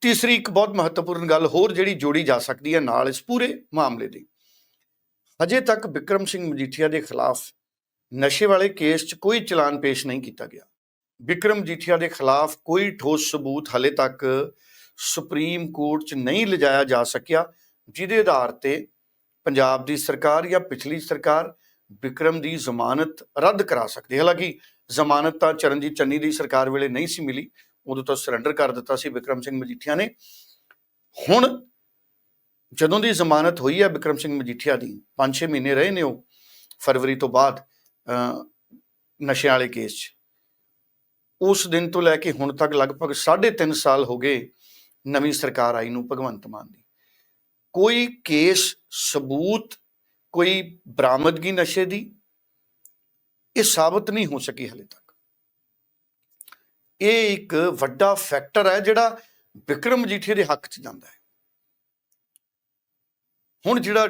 ਤੀਸਰੀ ਇੱਕ ਬਹੁਤ ਮਹੱਤਵਪੂਰਨ ਗੱਲ, ਹੋਰ ਜਿਹੜੀ ਜੋੜੀ ਜਾ ਸਕਦੀ ਹੈ ਨਾਲ ਇਸ ਪੂਰੇ ਮਾਮਲੇ ਦੀ। ਅਜੇ ਤੱਕ ਵਿਕਰਮ ਸਿੰਘ ਮਜੀਠੀਆ ਦੇ ਖਿਲਾਫ ਨਸ਼ੇ ਵਾਲੇ ਕੇਸ 'ਚ ਕੋਈ ਚਲਾਨ ਪੇਸ਼ ਨਹੀਂ ਕੀਤਾ ਗਿਆ। ਵਿਕਰਮ ਮਜੀਠੀਆ ਦੇ ਖਿਲਾਫ ਕੋਈ ਠੋਸ ਸਬੂਤ ਹਲੇ ਤੱਕ ਸੁਪਰੀਮ ਕੋਰਟ 'ਚ ਨਹੀਂ ਲਿਜਾਇਆ ਜਾ ਸਕਿਆ, ਜਿਹਦੇ ਆਧਾਰ ਤੇ ਪੰਜਾਬ ਦੀ ਸਰਕਾਰ ਜਾਂ ਪਿਛਲੀ ਸਰਕਾਰ ਵਿਕਰਮ ਦੀ ਜ਼ਮਾਨਤ ਰੱਦ ਕਰਾ ਸਕਦੀ ਹੈ। ਹਾਲਾਂਕਿ ਜ਼ਮਾਨਤ ਤਾਂ ਚਰਨਜੀਤ ਚੰਨੀ ਦੀ ਸਰਕਾਰ ਵੇਲੇ ਨਹੀਂ ਸੀ ਮਿਲੀ, ਉਦੋਂ ਤਾਂ ਸਰੈਂਡਰ ਕਰ ਦਿੱਤਾ ਸੀ ਵਿਕਰਮ ਸਿੰਘ ਮਜੀਠੀਆ ਨੇ। ਹੁਣ ਜਦੋਂ ਦੀ ਜ਼ਮਾਨਤ ਹੋਈ ਹੈ ਵਿਕਰਮ ਸਿੰਘ ਮਜੀਠੀਆ ਦੀ 5-6 ਮਹੀਨੇ ਰਹੇ ਨੇ ਉਹ, ਫਰਵਰੀ ਤੋਂ ਬਾਅਦ ਨਸ਼ਿਆਂ ਵਾਲੇ ਕੇਸ 'ਚ। ਉਸ ਦਿਨ ਤੋਂ ਲੈ ਕੇ ਹੁਣ ਤੱਕ ਲਗਭਗ 3.5 ਸਾਲ ਹੋ ਗਏ ਨਵੀਂ ਸਰਕਾਰ ਆਈ ਨੂੰ ਭਗਵੰਤ ਮਾਨ ਦੀ। ਕੋਈ ਕੇਸ, ਸਬੂਤ, ਕੋਈ ਬਰਾਮਦਗੀ ਨਸ਼ੇ ਦੀ, ਇਹ ਸਾਬਤ ਨਹੀਂ ਹੋ ਸਕੀ ਹਲੇ ਤੱਕ। ਇਹ ਇੱਕ ਵੱਡਾ ਫੈਕਟਰ ਹੈ ਜਿਹੜਾ ਵਿਕਰਮ ਮਜੀਠੀਆ ਦੇ ਹੱਕ 'ਚ ਜਾਂਦਾ ਹੈ। ਹੁਣ ਜਿਹੜਾ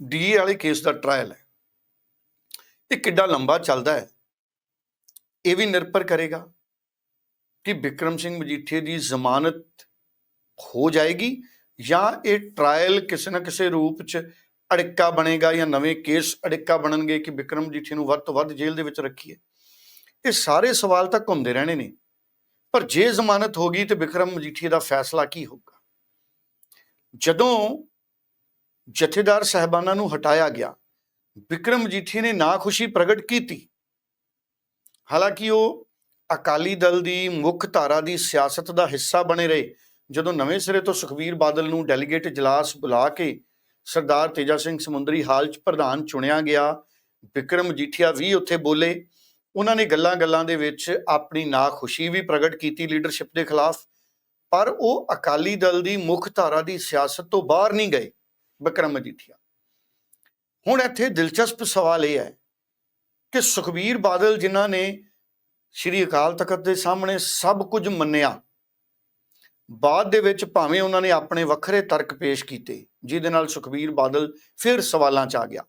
ਡੀਏ ਵਾਲੇ ਕੇਸ ਦਾ ਟ੍ਰਾਇਲ ਹੈ, ਇਹ ਕਿੱਡਾ ਲੰਬਾ ਚੱਲਦਾ ਹੈ, ਇਹ ਵੀ ਨਿਰਭਰ ਕਰੇਗਾ ਕਿ ਵਿਕਰਮ ਸਿੰਘ ਮਜੀਠੀਆ ਦੀ ਜ਼ਮਾਨਤ ਹੋ ਜਾਏਗੀ ਜਾਂ ਇਹ ਟ੍ਰਾਇਲ ਕਿਸੇ ਨਾ ਕਿਸੇ ਰੂਪ 'ਚ ਅੜਿੱਕਾ ਬਣੇਗਾ ਜਾਂ ਨਵੇਂ ਕੇਸ ਅੜਿੱਕਾ ਬਣਨਗੇ ਕਿ ਵਿਕਰਮ ਮਜੀਠੀਆ ਨੂੰ ਵੱਧ ਤੋਂ ਵੱਧ ਜੇਲ੍ਹ ਦੇ ਵਿੱਚ ਰੱਖੀਏ। ਇਹ ਸਾਰੇ ਸਵਾਲ ਤਾਂ ਘੁੰਮਦੇ ਰਹਿਣੇ ਨੇ, ਪਰ ਜੇ ਜ਼ਮਾਨਤ ਹੋ ਗਈ ਤੇ ਵਿਕਰਮ ਮਜੀਠੀਆ ਦਾ ਫੈਸਲਾ ਕੀ ਹੋਊਗਾ? ਜਦੋਂ ਜਥੇਦਾਰ ਸਹਿਬਾਨਾਂ ਨੂੰ ਹਟਾਇਆ ਗਿਆ। ਵਿਕਰਮ ਮਜੀਠੀਆ ਨੇ ਨਾਖੁਸ਼ੀ ਪ੍ਰਗਟ ਕੀਤੀ। ਹਾਲਾਂਕਿ ਉਹ ਅਕਾਲੀ ਦਲ ਦੀ ਮੁੱਖ ਧਾਰਾ ਦੀ ਸਿਆਸਤ ਦਾ ਹਿੱਸਾ ਬਣੇ ਰਹੇ। ਜਦੋਂ ਨਵੇਂ ਸਿਰੇ ਤੋਂ ਸੁਖਬੀਰ ਬਾਦਲ ਨੂੰ ਡੈਲੀਗੇਟ ਇਜਲਾਸ ਬੁਲਾ ਕੇ ਸਰਦਾਰ ਤੇਜਾ ਸਿੰਘ ਸਮੁੰਦਰੀ ਹਾਲ ਚ ਪ੍ਰਧਾਨ ਚੁਣਿਆ ਗਿਆ, ਵਿਕਰਮ ਮਜੀਠੀਆ ਵੀ ਉੱਥੇ ਬੋਲੇ। ਉਹਨਾਂ ਨੇ ਗੱਲਾਂ-ਗੱਲਾਂ ਦੇ ਵਿੱਚ ਆਪਣੀ ਨਾਖੁਸ਼ੀ ਵੀ ਪ੍ਰਗਟ ਕੀਤੀ ਲੀਡਰਸ਼ਿਪ ਦੇ ਖਿਲਾਫ। ਪਰ ਉਹ ਅਕਾਲੀ ਦਲ ਦੀ ਮੁੱਖ ਧਾਰਾ ਦੀ ਸਿਆਸਤ ਤੋਂ ਬਾਹਰ ਨਹੀਂ ਗਏ। ਵਿਕਰਮ ਮਜੀਠੀਆ ਹੁਣ ਇੱਥੇ ਦਿਲਚਸਪ ਸਵਾਲ ਇਹ ਹੈ ਕਿ ਸੁਖਬੀਰ ਬਾਦਲ ਜਿਨ੍ਹਾਂ ਨੇ ਸ਼੍ਰੀ ਅਕਾਲ ਤਖਤ ਦੇ ਸਾਹਮਣੇ ਸਭ ਕੁਝ ਮੰਨਿਆ, ਬਾਅਦ ਦੇ ਵਿੱਚ ਭਾਵੇਂ ਉਹਨਾਂ ਨੇ ਆਪਣੇ ਵੱਖਰੇ ਤਰਕ ਪੇਸ਼ ਕੀਤੇ, ਜਿਹਦੇ ਨਾਲ ਸੁਖਬੀਰ ਬਾਦਲ ਫਿਰ ਸਵਾਲਾਂ 'ਚ ਆ ਗਿਆ।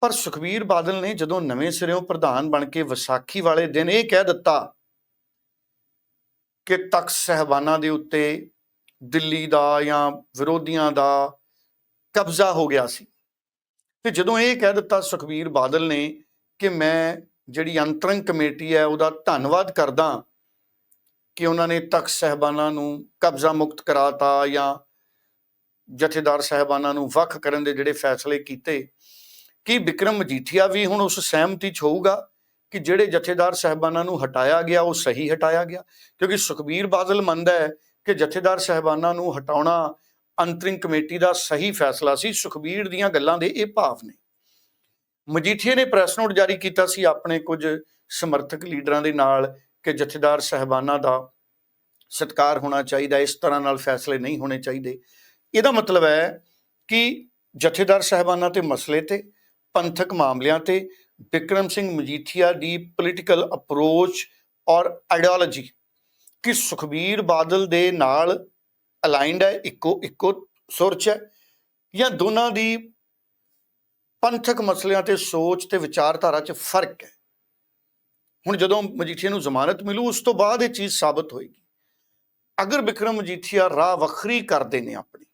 ਪਰ ਸੁਖਬੀਰ ਬਾਦਲ ਨੇ ਜਦੋਂ ਨਵੇਂ ਸਿਰਿਓਂ ਪ੍ਰਧਾਨ ਬਣ ਕੇ ਵਿਸਾਖੀ ਵਾਲੇ ਦਿਨ ਇਹ ਕਹਿ ਦਿੱਤਾ ਕਿ ਤਖਤ ਸਹਿਬਾਨਾਂ ਦੇ ਉੱਤੇ ਦਿੱਲੀ ਦਾ ਜਾਂ ਵਿਰੋਧੀਆਂ ਦਾ ਕਬਜ਼ਾ ਹੋ ਗਿਆ ਸੀ। ਤੇ ਜਦੋਂ ਇਹ ਕਹਿ ਦਿੱਤਾ ਸੁਖਬੀਰ ਬਾਦਲ ਨੇ ਕਿ ਮੈਂ ਜਿਹੜੀ ਅੰਤਰੰਗ ਕਮੇਟੀ ਹੈ ਉਹਦਾ ਧੰਨਵਾਦ ਕਰਦਾ ਕਿ ਉਹਨਾਂ ਨੇ ਤਖਤ ਸਹਿਬਾਨਾਂ ਨੂੰ ਕਬਜ਼ਾ ਮੁਕਤ ਕਰਾਤਾ ਜਾਂ ਜਥੇਦਾਰ ਸਹਿਬਾਨਾਂ ਨੂੰ ਵੱਖ ਕਰਨ ਦੇ ਜਿਹੜੇ ਫੈਸਲੇ ਕੀਤੇ, ਕਿ ਵਿਕਰਮ ਮਜੀਠੀਆ ਵੀ ਹੁਣ ਉਸ ਸਹਿਮਤੀ 'ਚ ਹੋਊਗਾ ਕਿ ਜਿਹੜੇ ਜਥੇਦਾਰ ਸਹਿਬਾਨਾਂ ਨੂੰ ਹਟਾਇਆ ਗਿਆ ਉਹ ਸਹੀ ਹਟਾਇਆ ਗਿਆ? ਕਿਉਂਕਿ ਸੁਖਬੀਰ ਬਾਦਲ ਮੰਨਦਾ ਹੈ ਕਿ ਜਥੇਦਾਰ ਸਹਿਬਾਨਾਂ ਨੂੰ ਹਟਾਉਣਾ ਅੰਤਰਿੰਗ ਕਮੇਟੀ ਦਾ ਸਹੀ ਫੈਸਲਾ ਸੀ। ਸੁਖਬੀਰ ਦੀਆਂ ਗੱਲਾਂ ਦੇ ਇਹ ਭਾਵ ਨੇ। ਮਜੀਠੀਏ ਨੇ ਪ੍ਰੈਸ ਨੋਟ ਜਾਰੀ ਕੀਤਾ ਸੀ ਆਪਣੇ ਕੁਝ ਸਮਰਥਕ ਲੀਡਰਾਂ ਦੇ ਨਾਲ ਕਿ ਜਥੇਦਾਰ ਸਹਿਬਾਨਾਂ ਦਾ ਸਤਕਾਰ ਹੋਣਾ ਚਾਹੀਦਾ, ਇਸ ਤਰ੍ਹਾਂ ਨਾਲ ਫੈਸਲੇ ਨਹੀਂ ਹੋਣੇ ਚਾਹੀਦੇ। ਇਹਦਾ ਮਤਲਬ ਹੈ ਕਿ ਜਥੇਦਾਰ ਸਹਿਬਾਨਾਂ ਤੇ ਮਸਲੇ ਤੇ, ਪੰਥਕ ਮਾਮਲਿਆਂ ਤੇ ਵਿਕਰਮ ਸਿੰਘ ਮਜੀਠੀਆ ਦੀ ਪੋਲੀਟੀਕਲ ਅਪਰੋਚ ਔਰ ਆਈਡੀਓਲੋਜੀ ਕਿ ਸੁਖਬੀਰ ਬਾਦਲ ਦੇ ਨਾਲ ਅਲਾਈਨਡ ਹੈ, ਇੱਕੋ ਇੱਕੋ ਸੁਰ ਹੈ। ਜਾਂ ਦੋਨਾਂ ਦੀ ਪੰਥਕ ਮਸਲਿਆਂ ਤੇ ਸੋਚ ਤੇ ਵਿਚਾਰਧਾਰਾ 'ਚ ਫ਼ਰਕ ਹੈ। ਹੁਣ ਜਦੋਂ ਮਜੀਠੀਆ ਨੂੰ ਜ਼ਮਾਨਤ ਮਿਲੂ, ਉਸ ਤੋਂ ਬਾਅਦ ਇਹ ਚੀਜ਼ ਸਾਬਤ ਹੋਏਗੀ। ਅਗਰ ਵਿਕਰਮ ਮਜੀਠੀਆ ਰਾਹ ਵੱਖਰੀ ਕਰਦੇ ਨੇ ਆਪਣੀ,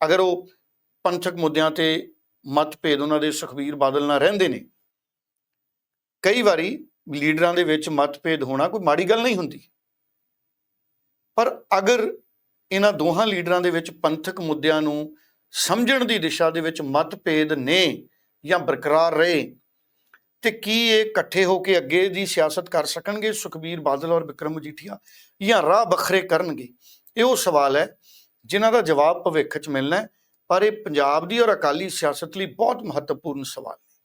ਅਗਰ ਉਹ ਪੰਥਕ ਮੁੱਦਿਆਂ ਤੇ ਮਤਭੇਦ ਉਹਨਾਂ ਦੇ ਸੁਖਬੀਰ ਬਾਦਲ ਨਾਲ ਰਹਿੰਦੇ ਨੇ, ਕਈ ਵਾਰੀ ਲੀਡਰਾਂ ਦੇ ਵਿੱਚ ਮਤਭੇਦ ਹੋਣਾ ਕੋਈ ਮਾੜੀ ਗੱਲ ਨਹੀਂ ਹੁੰਦੀ। ਪਰ ਅਗਰ ਇਹਨਾਂ ਦੋਹਾਂ ਲੀਡਰਾਂ ਦੇ ਵਿੱਚ ਪੰਥਕ ਮੁੱਦਿਆਂ ਨੂੰ ਸਮਝਣ ਦੀ ਦਿਸ਼ਾ ਦੇ ਵਿੱਚ ਮਤਭੇਦ ਨੇ ਜਾਂ ਬਰਕਰਾਰ ਰਹੇ, ਤੇ ਕੀ ਇਹ ਇਕੱਠੇ ਹੋ ਕੇ ਅੱਗੇ ਦੀ ਸਿਆਸਤ ਕਰ ਸਕਣਗੇ? ਸੁਖਬੀਰ ਬਾਦਲ ਔਰ ਵਿਕਰਮ ਮਜੀਠੀਆ ਜਾਂ ਰਾਹ ਵੱਖਰੇ ਕਰਨਗੇ? ਇਹ ਉਹ ਸਵਾਲ ਹੈ ਜਿਨ੍ਹਾਂ ਦਾ ਜਵਾਬ ਭਵਿੱਖ 'ਚ ਮਿਲਣਾ ਪਰ ਇਹ ਪੰਜਾਬ ਦੀ ਔਰ ਅਕਾਲੀ ਸਿਆਸਤ ਲਈ ਬਹੁਤ ਮਹੱਤਵਪੂਰਨ ਸਵਾਲ ਨੇ।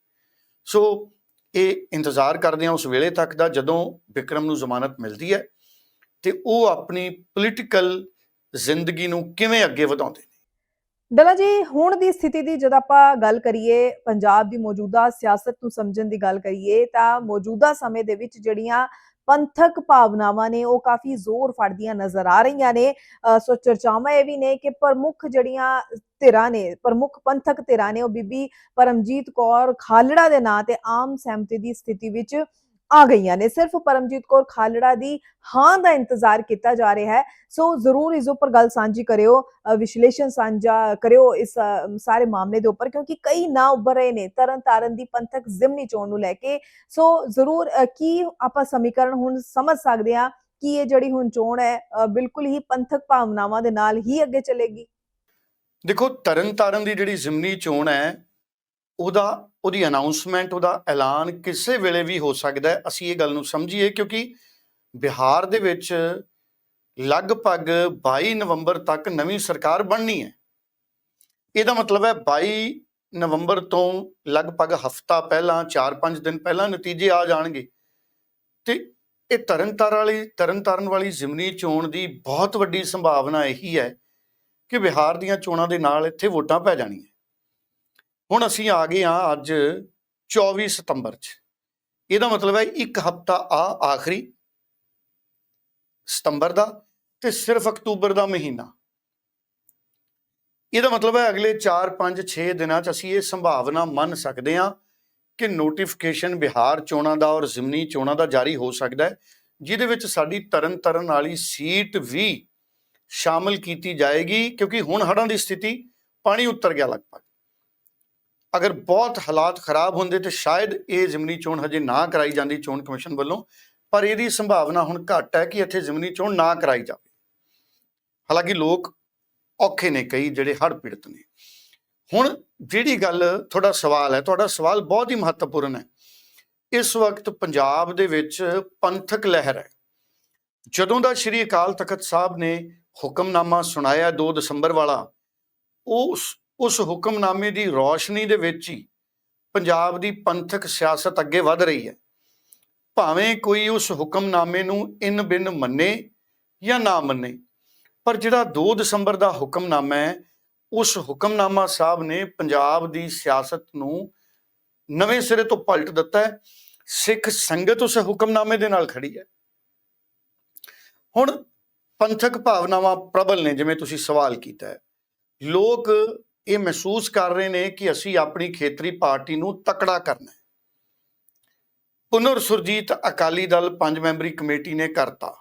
ਸੋ ਇਹ ਇੰਤਜ਼ਾਰ ਕਰਦੇ ਹਾਂ ਉਸ ਵੇਲੇ ਤੱਕ ਦਾ, ਜਦੋਂ ਵਿਕਰਮ ਨੂੰ ਜ਼ਮਾਨਤ ਮਿਲਦੀ ਹੈ, ਤੇ ਉਹ ਆਪਣੀ ਪੋਲੀਟੀਕਲ ਜ਼ਿੰਦਗੀ ਨੂੰ ਕਿਵੇਂ ਅੱਗੇ ਵਧਾਉਂਦੇ ਨੇ? ਡਲਾ ਜੀ, ਹੁਣ ਦੀ ਸਥਿਤੀ ਦੀ ਜਦ ਆਪਾਂ ਗੱਲ ਕਰੀਏ, ਪੰਜਾਬ ਦੀ ਮੌਜੂਦਾ ਸਿਆਸਤ ਨੂੰ ਸਮਝਣ ਦੀ ਗੱਲ ਕਰੀਏ, ਤਾਂ ਮੌਜੂਦਾ ਸਮੇਂ ਦੇ ਵਿੱਚ ਜਿਹੜੀਆਂ ਪੰਥਕ ਭਾਵਨਾਵਾਂ ਨੇ, ਉਹ ਕਾਫੀ ਜ਼ੋਰ ਫੜਦੀਆਂ ਨਜ਼ਰ ਆ ਰਹੀਆਂ ਨੇ। ਸੋ ਚਰਚਾਵਾਂ ਇਹ ਵੀ ਨੇ ਕਿ ਪ੍ਰਮੁੱਖ ਜਿਹੜੀਆਂ ਧਿਰਾਂ ਨੇ, ਪ੍ਰਮੁੱਖ ਪੰਥਕ ਧਿਰਾਂ ਨੇ, ਉਹ ਬੀਬੀ ਪਰਮਜੀਤ ਕੌਰ ਖਾਲੜਾ ਦੇ ਨਾਂ ਤੇ ਆਮ ਸਹਿਮਤੀ ਦੀ ਸਥਿਤੀ ਵਿੱਚ ਆ ਗਈਆਂ ਨੇ। ਸਿਰਫ ਪਰਮਜੀਤ ਕੌਰ ਖਾਲੜਾ ਦੀ ਹਾਂ ਦਾ ਇੰਤਜ਼ਾਰ ਕੀਤਾ ਜਾ ਰਿਹਾ ਹੈ। ਸੋ ਜ਼ਰੂਰ ਇਸ ਉੱਪਰ ਗੱਲ ਸਾਂਝੀ ਕਰਿਓ ਵਿਸ਼ਲੇਸ਼ਣ ਸਾਂਝਾ ਕਰਿਓ ਇਸ ਸਾਰੇ ਮਾਮਲੇ ਦੇ ਉੱਪਰ, ਕਿਉਂਕਿ ਕਈ ਨਾ ਉੱਭਰ ਰਹੇ ਨੇ ਤਰਨ ਤਾਰਨ ਦੀ ਪੰਥਕ ਜ਼ਿਮਨੀ ਚੋਣ ਨੂੰ ਲੈ ਕੇ। ਸੋ ਜ਼ਰੂਰ ਕੀ ਆਪਾਂ ਸਮੀਕਰਨ ਹੁਣ ਸਮਝ ਸਕਦੇ ਹਾਂ ਕਿ ਇਹ ਜਿਹੜੀ ਹੁਣ ਚੋਣ ਹੈ ਬਿਲਕੁਲ ਹੀ ਪੰਥਕ ਭਾਵਨਾਵਾਂ ਦੇ ਨਾਲ ਹੀ ਅੱਗੇ ਚੱਲੇਗੀ? ਦੇਖੋ ਤਰਨ ਤਾਰਨ ਦੀ ਜਿਹੜੀ ਜ਼ਿਮਨੀ ਚੋਣ ਹੈ ਉਹਦਾ, ਉਹਦੀ ਅਨਾਉਂਸਮੈਂਟ ਉਹਦਾ ਐਲਾਨ ਕਿਸੇ ਵੇਲੇ ਵੀ ਹੋ ਸਕਦਾ ਹੈ। ਅਸੀਂ ਇਹ ਗੱਲ ਨੂੰ ਸਮਝੀਏ ਕਿਉਂਕਿ ਬਿਹਾਰ ਦੇ ਵਿੱਚ ਲਗਭਗ 22 ਨਵੰਬਰ ਤੱਕ ਨਵੀਂ ਸਰਕਾਰ ਬਣਨੀ ਹੈ। ਇਹਦਾ ਮਤਲਬ ਹੈ 22 ਨਵੰਬਰ ਤੋਂ ਲਗਭਗ ਹਫਤਾ ਪਹਿਲਾਂ 4-5 ਦਿਨ ਪਹਿਲਾਂ ਨਤੀਜੇ ਆ ਜਾਣਗੇ। ਤੇ ਇਹ ਤਰਨਤਾਰਨ ਵਾਲੀ ਤਰਨਤਾਰਨ ਵਾਲੀ ਜ਼ਿਮਨੀ ਚੋਣ ਦੀ ਬਹੁਤ ਵੱਡੀ ਸੰਭਾਵਨਾ ਇਹੀ ਹੈ ਕਿ ਬਿਹਾਰ ਦੀਆਂ ਚੋਣਾਂ ਦੇ ਨਾਲ ਇੱਥੇ ਵੋਟਾਂ ਪੈ ਜਾਣੀਆਂ। ਹੁਣ ਅਸੀਂ ਆ ਗਏ ਹਾਂ ਅੱਜ 24 ਸਤੰਬਰ 'ਚ। ਇਹਦਾ ਮਤਲਬ ਹੈ ਇੱਕ ਹਫਤਾ ਆ ਆਖਰੀ ਸਤੰਬਰ ਦਾ ਤੇ ਸਿਰਫ ਅਕਤੂਬਰ ਦਾ ਮਹੀਨਾ। ਇਹਦਾ ਮਤਲਬ ਹੈ ਅਗਲੇ 4 5 6 ਦਿਨਾਂ 'ਚ ਅਸੀਂ ਇਹ ਸੰਭਾਵਨਾ ਮੰਨ ਸਕਦੇ ਹਾਂ ਕਿ ਨੋਟੀਫਿਕੇਸ਼ਨ ਬਿਹਾਰ ਚੋਣਾਂ ਦਾ ਔਰ ਜ਼ਿਮਨੀ ਚੋਣਾਂ ਦਾ ਜਾਰੀ ਹੋ ਸਕਦਾ ਹੈ, ਜਿਹਦੇ ਵਿੱਚ ਸਾਡੀ ਤਰਨ ਤਰਨ ਵਾਲੀ ਸੀਟ ਵੀ ਸ਼ਾਮਲ ਕੀਤੀ ਜਾਏਗੀ ਕਿਉਂਕਿ ਹੁਣ ਹੜ੍ਹਾਂ ਦੀ ਸਥਿਤੀ ਪਾਣੀ ਉੱਤਰ ਗਿਆ ਲਗਭਗ। ਅਗਰ ਬਹੁਤ ਹਾਲਾਤ ਖਰਾਬ ਹੁੰਦੇ ਤੇ ਸ਼ਾਇਦ ਇਹ ਜ਼ਿਮਨੀ ਚੋਣ ਹਜੇ ਨਾ ਕਰਾਈ ਜਾਂਦੀ ਚੋਣ ਕਮਿਸ਼ਨ ਵੱਲੋਂ, ਪਰ ਇਹਦੀ ਸੰਭਾਵਨਾ ਹੁਣ ਘੱਟ ਹੈ ਕਿ ਇੱਥੇ ਜ਼ਿਮਨੀ ਚੋਣ ਨਾ ਕਰਾਈ ਜਾਵੇ। ਹਾਲਾਂਕਿ ਲੋਕ ਔਖੇ ਨੇ ਕਈ ਜਿਹੜੇ ਹੜ੍ਹ ਪੀੜਤ ਨੇ। ਹੁਣ ਜਿਹੜੀ ਗੱਲ ਤੁਹਾਡਾ ਸਵਾਲ ਹੈ, ਤੁਹਾਡਾ ਸਵਾਲ ਬਹੁਤ ਹੀ ਮਹੱਤਵਪੂਰਨ ਹੈ। ਇਸ ਵਕਤ ਪੰਜਾਬ ਦੇ ਵਿੱਚ ਪੰਥਕ ਲਹਿਰ ਹੈ। ਜਦੋਂ ਦਾ ਸ਼੍ਰੀ ਅਕਾਲ ਤਖਤ ਸਾਹਿਬ ਨੇ ਹੁਕਮਨਾਮਾ ਸੁਣਾਇਆ 2 ਦਸੰਬਰ ਵਾਲਾ, ਉਸ ਉਸ ਹੁਕਮਨਾਮੇ ਦੀ ਰੌਸ਼ਨੀ ਦੇ ਵਿੱਚ ਹੀ ਪੰਜਾਬ ਦੀ ਪੰਥਕ ਸਿਆਸਤ ਅੱਗੇ ਵਧ ਰਹੀ ਹੈ। ਭਾਵੇਂ ਕੋਈ ਉਸ ਹੁਕਮਨਾਮੇ ਨੂੰ ਇਨ ਬਿਨ ਮੰਨੇ ਜਾਂ ਨਾ ਮੰਨੇ, ਪਰ ਜਿਹੜਾ 2 ਦਸੰਬਰ ਦਾ ਹੁਕਮਨਾਮਾ ਹੈ, ਉਸ ਹੁਕਮਨਾਮਾ ਸਾਹਿਬ ਨੇ ਪੰਜਾਬ ਦੀ ਸਿਆਸਤ ਨੂੰ ਨਵੇਂ ਸਿਰੇ ਤੋਂ ਪਲਟ ਦਿੱਤਾ ਹੈ। ਸਿੱਖ ਸੰਗਤ ਉਸ ਹੁਕਮਨਾਮੇ ਦੇ ਨਾਲ ਖੜੀ ਹੈ। ਹੁਣ ਪੰਥਕ ਭਾਵਨਾਵਾਂ ਪ੍ਰਬਲ ਨੇ, ਜਿਵੇਂ ਤੁਸੀਂ ਸਵਾਲ ਕੀਤਾ ਹੈ। ਲੋਕ ਇਹ ਮਹਿਸੂਸ ਕਰ ਰਹੇ ਨੇ ਕਿ ਅਸੀਂ ਆਪਣੀ ਖੇਤਰੀ ਪਾਰਟੀ ਨੂੰ ਤਕੜਾ ਕਰਨਾ ਹੈ। ਪੁਨਰ ਸੁਰਜੀਤ ਅਕਾਲੀ ਦਲ ਪੰਜ ਮੈਂਬਰੀ ਕਮੇਟੀ ਨੇ ਕਰਤਾ।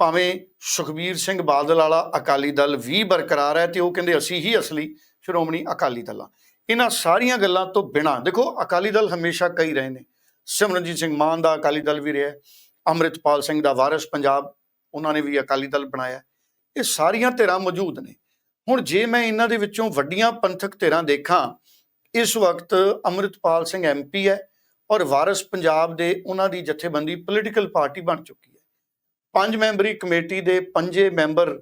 ਭਾਵੇਂ ਸੁਖਬੀਰ ਸਿੰਘ ਬਾਦਲ ਵਾਲਾ ਅਕਾਲੀ ਦਲ ਵੀ ਬਰਕਰਾਰ ਹੈ ਤੇ ਉਹ ਕਹਿੰਦੇ ਅਸੀਂ ਹੀ ਅਸਲੀ ਸ਼੍ਰੋਮਣੀ ਅਕਾਲੀ ਦਲ ਆ ਇਹਨਾਂ ਸਾਰੀਆਂ ਗੱਲਾਂ ਤੋਂ ਬਿਨਾ, ਦੇਖੋ ਅਕਾਲੀ ਦਲ ਹਮੇਸ਼ਾ ਕਈ ਰਹੇ ਨੇ। ਸਿਮਰਨਜੀਤ ਸਿੰਘ ਮਾਨ ਦਾ ਅਕਾਲੀ ਦਲ ਵੀ ਰਿਹਾ ਅੰਮ੍ਰਿਤਪਾਲ ਸਿੰਘ ਦਾ ਵਾਰਿਸ ਪੰਜਾਬ, ਉਹਨਾਂ ਨੇ ਵੀ ਅਕਾਲੀ ਦਲ ਬਣਾਇਆ ਇਹ ਸਾਰੀਆਂ ਧਿਰਾਂ ਮੌਜੂਦ ਨੇ। ਹੁਣ ਜੇ ਮੈਂ ਇਹਨਾਂ ਦੇ ਵਿੱਚੋਂ ਵੱਡੀਆਂ ਪੰਥਕ ਧਿਰਾਂ ਦੇਖਾਂ, ਇਸ ਵਕਤ ਅੰਮ੍ਰਿਤਪਾਲ ਸਿੰਘ ਐਮਪੀ ਹੈ ਔਰ ਵਾਰਿਸ ਪੰਜਾਬ ਦੇ ਉਹਨਾਂ ਦੀ ਜਥੇਬੰਦੀ ਪੋਲੀਟੀਕਲ ਪਾਰਟੀ ਬਣ ਚੁੱਕੀ ਹੈ। ਪੰਜ ਮੈਂਬਰੀ ਕਮੇਟੀ ਦੇ ਪੰਜੇ ਮੈਂਬਰ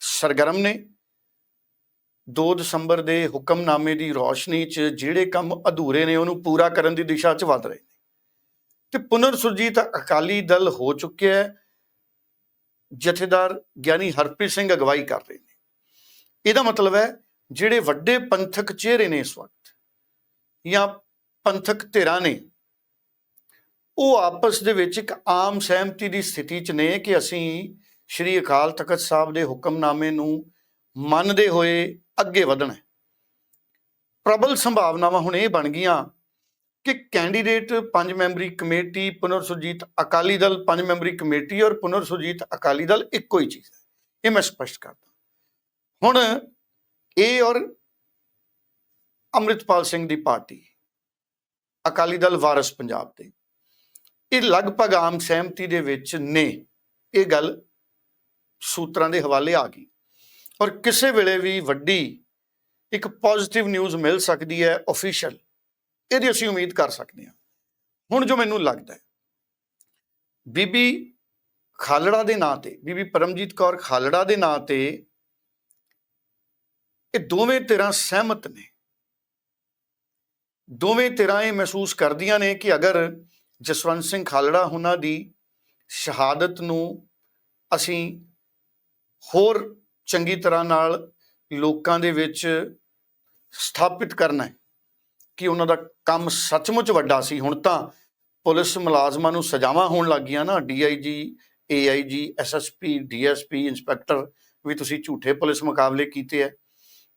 ਸਰਗਰਮ ਨੇ। 2 ਦਸੰਬਰ ਦੇ ਹੁਕਮਨਾਮੇ ਦੀ ਰੌਸ਼ਨੀ 'ਚ ਜਿਹੜੇ ਕੰਮ ਅਧੂਰੇ ਨੇ, ਉਹਨੂੰ ਪੂਰਾ ਕਰਨ ਦੀ ਦਿਸ਼ਾ 'ਚ ਵੱਧ ਰਹੇ ਨੇ। ਤੇ ਪੁਨਰ ਸੁਰਜੀਤ ਅਕਾਲੀ ਦਲ ਹੋ ਚੁੱਕਿਆ ਹੈ। ਜਥੇਦਾਰ ਗਿਆਨੀ ਹਰਪ੍ਰੀਤ ਸਿੰਘ ਅਗਵਾਈ ਕਰ ਰਹੇ ਨੇ। ਇਹਦਾ ਮਤਲਬ ਹੈ ਜਿਹੜੇ ਵੱਡੇ ਪੰਥਕ ਚਿਹਰੇ ਨੇ ਇਸ ਵਕਤ ਜਾਂ ਪੰਥਕ ਧਿਰਾਂ ਨੇ, ਉਹ ਆਪਸ ਦੇ ਵਿੱਚ ਇੱਕ ਆਮ ਸਹਿਮਤੀ ਦੀ ਸਥਿਤੀ 'ਚ ਨੇ ਕਿ ਅਸੀਂ ਸ਼੍ਰੀ ਅਕਾਲ ਤਖਤ ਸਾਹਿਬ ਦੇ ਹੁਕਮਨਾਮੇ ਨੂੰ ਮੰਨਦੇ ਹੋਏ ਅੱਗੇ ਵਧਣਾ ਪ੍ਰਬਲ ਸੰਭਾਵਨਾਵਾਂ ਹੁਣ ਇਹ ਬਣ ਗਈਆਂ ਕਿ ਕੈਂਡੀਡੇਟ ਪੰਜ ਮੈਂਬਰੀ ਕਮੇਟੀ ਪੁਨਰ ਸੁਰਜੀਤ ਅਕਾਲੀ ਦਲ ਪੰਜ ਮੈਂਬਰੀ ਕਮੇਟੀ ਔਰ ਪੁਨਰ ਸੁਰਜੀਤ ਅਕਾਲੀ ਦਲ ਇੱਕੋ ਹੀ ਚੀਜ਼ ਹੈ। ਇਹ ਮੈਂ ਸਪਸ਼ਟ ਕਰਦਾ ਹੁਣ ਇਹ ਔਰ ਅੰਮ੍ਰਿਤਪਾਲ ਸਿੰਘ ਦੀ ਪਾਰਟੀ, ਅਕਾਲੀ ਦਲ ਵਾਰਸ ਪੰਜਾਬ ਦੇ। ਇਹ ਲਗਭਗ ਆਮ ਸਹਿਮਤੀ ਦੇ ਵਿੱਚ ਨੇ। ਇਹ ਗੱਲ ਸੂਤਰਾਂ ਦੇ ਹਵਾਲੇ ਆ ਗਈ। ਔਰ ਕਿਸੇ ਵੇਲੇ ਵੀ ਵੱਡੀ ਇੱਕ ਪੋਜ਼ਿਟਿਵ ਨਿਊਜ਼ ਮਿਲ ਸਕਦੀ ਹੈ ਅਫੀਸ਼ੀਅਲ ਇਹਦੀ ਅਸੀਂ ਉਮੀਦ ਕਰ ਸਕਦੇ ਹਾਂ। ਹੁਣ ਜੋ ਮੈਨੂੰ ਲੱਗਦਾ ਹੈ, ਬੀਬੀ ਖਾਲੜਾ ਦੇ ਨਾਂ ਤੇ, ਬੀਬੀ ਪਰਮਜੀਤ ਕੌਰ ਖਾਲੜਾ ਦੇ ਨਾਂ ਤੇ ਇਹ ਦੋਵੇਂ ਧਿਰਾਂ ਸਹਿਮਤ ਨੇ। ਦੋਵੇਂ ਧਿਰਾਂ ਇਹ ਮਹਿਸੂਸ ਕਰਦੀਆਂ ਨੇ ਕਿ ਅਗਰ ਜਸਵੰਤ ਸਿੰਘ ਖਾਲੜਾ ਉਹਨਾਂ ਦੀ ਸ਼ਹਾਦਤ ਨੂੰ ਅਸੀਂ ਹੋਰ ਚੰਗੀ ਤਰ੍ਹਾਂ ਨਾਲ ਲੋਕਾਂ ਦੇ ਵਿੱਚ ਸਥਾਪਿਤ ਕਰਨਾ ਹੈ, ਕਿ ਉਹਨਾਂ ਦਾ ਕੰਮ ਸੱਚਮੁੱਚ ਵੱਡਾ ਸੀ। ਹੁਣ ਤਾਂ ਪੁਲਿਸ ਮੁਲਾਜ਼ਮਾਂ ਨੂੰ ਸਜ਼ਾਵਾਂ ਹੋਣ ਲੱਗ ਗਈਆਂ ਨਾ। DIG AIG SSP DSP inspector ਵੀ ਤੁਸੀਂ ਝੂਠੇ ਪੁਲਿਸ ਮੁਕਾਬਲੇ ਕੀਤੇ ਐ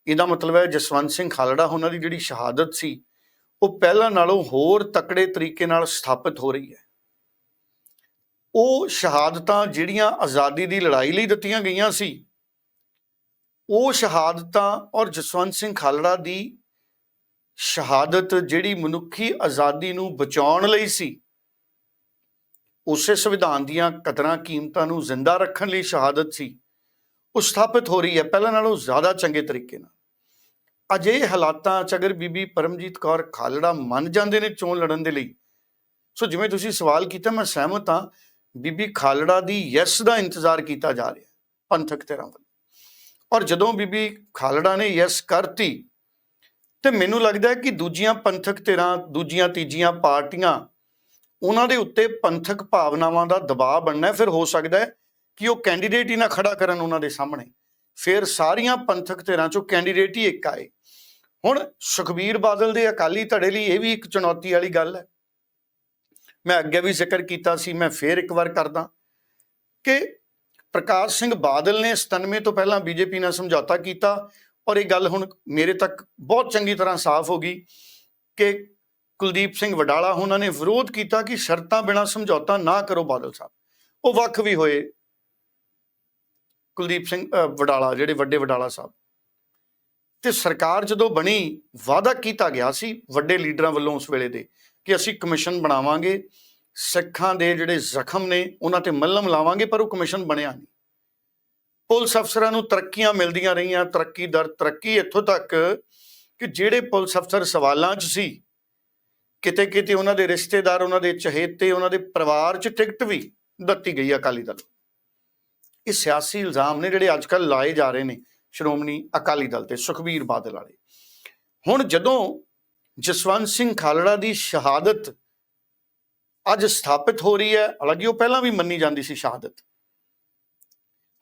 ਇਹਦਾ ਮਤਲਬ ਹੈ ਜਸਵੰਤ ਸਿੰਘ ਖਾਲੜਾ, ਉਹਨਾਂ ਦੀ ਜਿਹੜੀ ਸ਼ਹਾਦਤ ਸੀ, ਉਹ ਪਹਿਲਾਂ ਨਾਲੋਂ ਹੋਰ ਤਕੜੇ ਤਰੀਕੇ ਨਾਲ ਸਥਾਪਿਤ ਹੋ ਰਹੀ ਹੈ। ਉਹ ਸ਼ਹਾਦਤਾਂ ਜਿਹੜੀਆਂ ਆਜ਼ਾਦੀ ਦੀ ਲੜਾਈ ਲਈ ਦਿੱਤੀਆਂ ਗਈਆਂ ਸੀ, ਉਹ ਸ਼ਹਾਦਤਾਂ ਔਰ ਜਸਵੰਤ ਸਿੰਘ ਖਾਲੜਾ ਦੀ ਸ਼ਹਾਦਤ ਜਿਹੜੀ ਮਨੁੱਖੀ ਆਜ਼ਾਦੀ ਨੂੰ ਬਚਾਉਣ ਲਈ ਸੀ, ਉਸੇ ਸੰਵਿਧਾਨ ਦੀਆਂ ਕਦਰਾਂ ਕੀਮਤਾਂ ਨੂੰ ਜ਼ਿੰਦਾ ਰੱਖਣ ਲਈ ਸ਼ਹਾਦਤ ਸੀ, ਉਹ ਸਥਾਪਿਤ ਹੋ ਰਹੀ ਹੈ, ਪਹਿਲਾਂ ਨਾਲੋਂ ਜ਼ਿਆਦਾ ਚੰਗੇ ਤਰੀਕੇ ਨਾਲ। ਅਜੇ ਹਾਲਾਤਾਂ 'ਚ ਅਗਰ ਬੀਬੀ ਪਰਮਜੀਤ ਕੌਰ ਖਾਲੜਾ ਮੰਨ ਜਾਂਦੇ ਨੇ ਚੋਣ ਲੜਨ ਦੇ ਲਈ, ਸੋ ਜਿਵੇਂ ਤੁਸੀਂ ਸਵਾਲ ਕੀਤਾ, ਮੈਂ ਸਹਿਮਤ ਹਾਂ, ਬੀਬੀ ਖਾਲੜਾ ਦੀ ਯੈਸ ਦਾ ਇੰਤਜ਼ਾਰ ਕੀਤਾ ਜਾ ਰਿਹਾ, ਪੰਥਕ ਧਿਰਾਂ ਵੱਲੋਂ। ਔਰ ਜਦੋਂ ਬੀਬੀ ਖਾਲੜਾ ਨੇ ਯੈਸ ਕਰਤੀ, ਤੇ ਮੈਨੂੰ ਲੱਗਦਾ ਹੈ ਕਿ ਦੂਜੀਆਂ ਪੰਥਕ ਧਿਰਾਂ, ਦੂਜੀਆਂ ਤੀਜੀਆਂ ਪਾਰਟੀਆਂ, ਉਹਨਾਂ ਦੇ ਉੱਤੇ ਪੰਥਕ ਭਾਵਨਾਵਾਂ ਦਾ ਦਬਾਅ ਬਣਨਾ, ਫਿਰ ਹੋ ਸਕਦਾ ਹੈ ਕਿ ਉਹ ਕੈਂਡੀਡੇਟ ਹੀ ਨਾ ਖੜਾ ਕਰਨ ਉਹਨਾਂ ਦੇ ਸਾਹਮਣੇ। ਫਿਰ ਸਾਰੀਆਂ ਪੰਥਕ ਧਿਰਾਂ ਚੋਂ ਕੈਂਡੀਡੇਟ ਹੀ ਇੱਕ ਆਏ। ਹੁਣ ਸੁਖਬੀਰ ਬਾਦਲ ਦੇ ਅਕਾਲੀ ਧੜੇ ਲਈ ਇਹ ਵੀ ਇੱਕ ਚੁਣੌਤੀ ਵਾਲੀ ਗੱਲ ਹੈ। ਮੈਂ ਅੱਗੇ ਵੀ ਜ਼ਿਕਰ ਕੀਤਾ ਸੀ, ਮੈਂ ਫੇਰ ਇੱਕ ਵਾਰ ਕਰਦਾ ਕਿ ਪ੍ਰਕਾਸ਼ ਸਿੰਘ ਬਾਦਲ ਨੇ 97 ਤੋਂ ਪਹਿਲਾਂ ਬੀਜੇਪੀ ਨਾਲ ਸਮਝੌਤਾ ਕੀਤਾ ਔਰ ਇਹ ਗੱਲ ਹੁਣ ਮੇਰੇ ਤੱਕ ਬਹੁਤ ਚੰਗੀ ਤਰ੍ਹਾਂ ਸਾਫ਼ ਹੋ ਗਈ ਕਿ ਕੁਲਦੀਪ ਸਿੰਘ ਵਡਾਲਾ ਉਹਨਾਂ ਨੇ ਵਿਰੋਧ ਕੀਤਾ ਕਿ ਸ਼ਰਤਾਂ ਬਿਨਾਂ ਸਮਝੌਤਾ ਨਾ ਕਰੋ ਬਾਦਲ ਸਾਹਿਬ। ਉਹ ਵੱਖ ਵੀ ਹੋਏ ਕੁਲਦੀਪ ਸਿੰਘ ਵਡਾਲਾ, ਜਿਹੜੇ ਵੱਡੇ ਵਡਾਲਾ ਸਾਹਿਬ। ਤੇ ਸਰਕਾਰ ਜਦੋਂ ਬਣੀ, ਵਾਅਦਾ ਕੀਤਾ ਗਿਆ ਸੀ ਵੱਡੇ ਲੀਡਰਾਂ ਵੱਲੋਂ ਉਸ ਵੇਲੇ ਦੇ ਕਿ ਅਸੀਂ ਕਮਿਸ਼ਨ ਬਣਾਵਾਂਗੇ, ਸਿੱਖਾਂ ਦੇ ਜਿਹੜੇ ਜ਼ਖਮ ਨੇ ਉਹਨਾਂ ਤੇ ਮੱਲਮ ਲਾਵਾਂਗੇ, ਪਰ ਉਹ ਕਮਿਸ਼ਨ ਬਣਿਆ ਨਹੀਂ। ਪੁਲਿਸ ਅਫਸਰਾਂ ਨੂੰ ਤਰੱਕੀਆਂ ਮਿਲਦੀਆਂ ਰਹੀਆਂ, ਤਰੱਕੀ ਦਰ, ਤਰੱਕੀ ਇੱਥੋਂ ਤੱਕ ਕਿ ਜਿਹੜੇ ਪੁਲਿਸ ਅਫਸਰ ਸਵਾਲਾਂ 'ਚ ਸੀ ਕਿਤੇ ਕਿਤੇ ਉਹਨਾਂ ਦੇ ਰਿਸ਼ਤੇਦਾਰ, ਉਹਨਾਂ ਦੇ ਚਹੇਤੇ, ਉਹਨਾਂ ਦੇ ਪਰਿਵਾਰ 'ਚ ਟਿਕਟ ਵੀ ਦਿੱਤੀ ਗਈ ਅਕਾਲੀ ਦਲ ਇਹ ਸਿਆਸੀ ਇਲਜ਼ਾਮ ਨੇ ਜਿਹੜੇ ਅੱਜਕੱਲ ਲਾਏ ਜਾ ਰਹੇ ਨੇ। ਸ਼੍ਰੋਮਣੀ ਅਕਾਲੀ ਦਲ ਤੇ ਸੁਖਬੀਰ ਬਾਦਲ ਵਾਲੇ। ਹੁਣ ਜਦੋਂ ਜਸਵੰਤ ਸਿੰਘ ਖਾਲੜਾ ਦੀ ਸ਼ਹਾਦਤ ਅੱਜ ਸਥਾਪਿਤ ਹੋ ਰਹੀ ਹੈ, ਹਾਲਾਂਕਿ ਉਹ ਪਹਿਲਾਂ ਵੀ ਮੰਨੀ ਜਾਂਦੀ ਸੀ ਸ਼ਹਾਦਤ,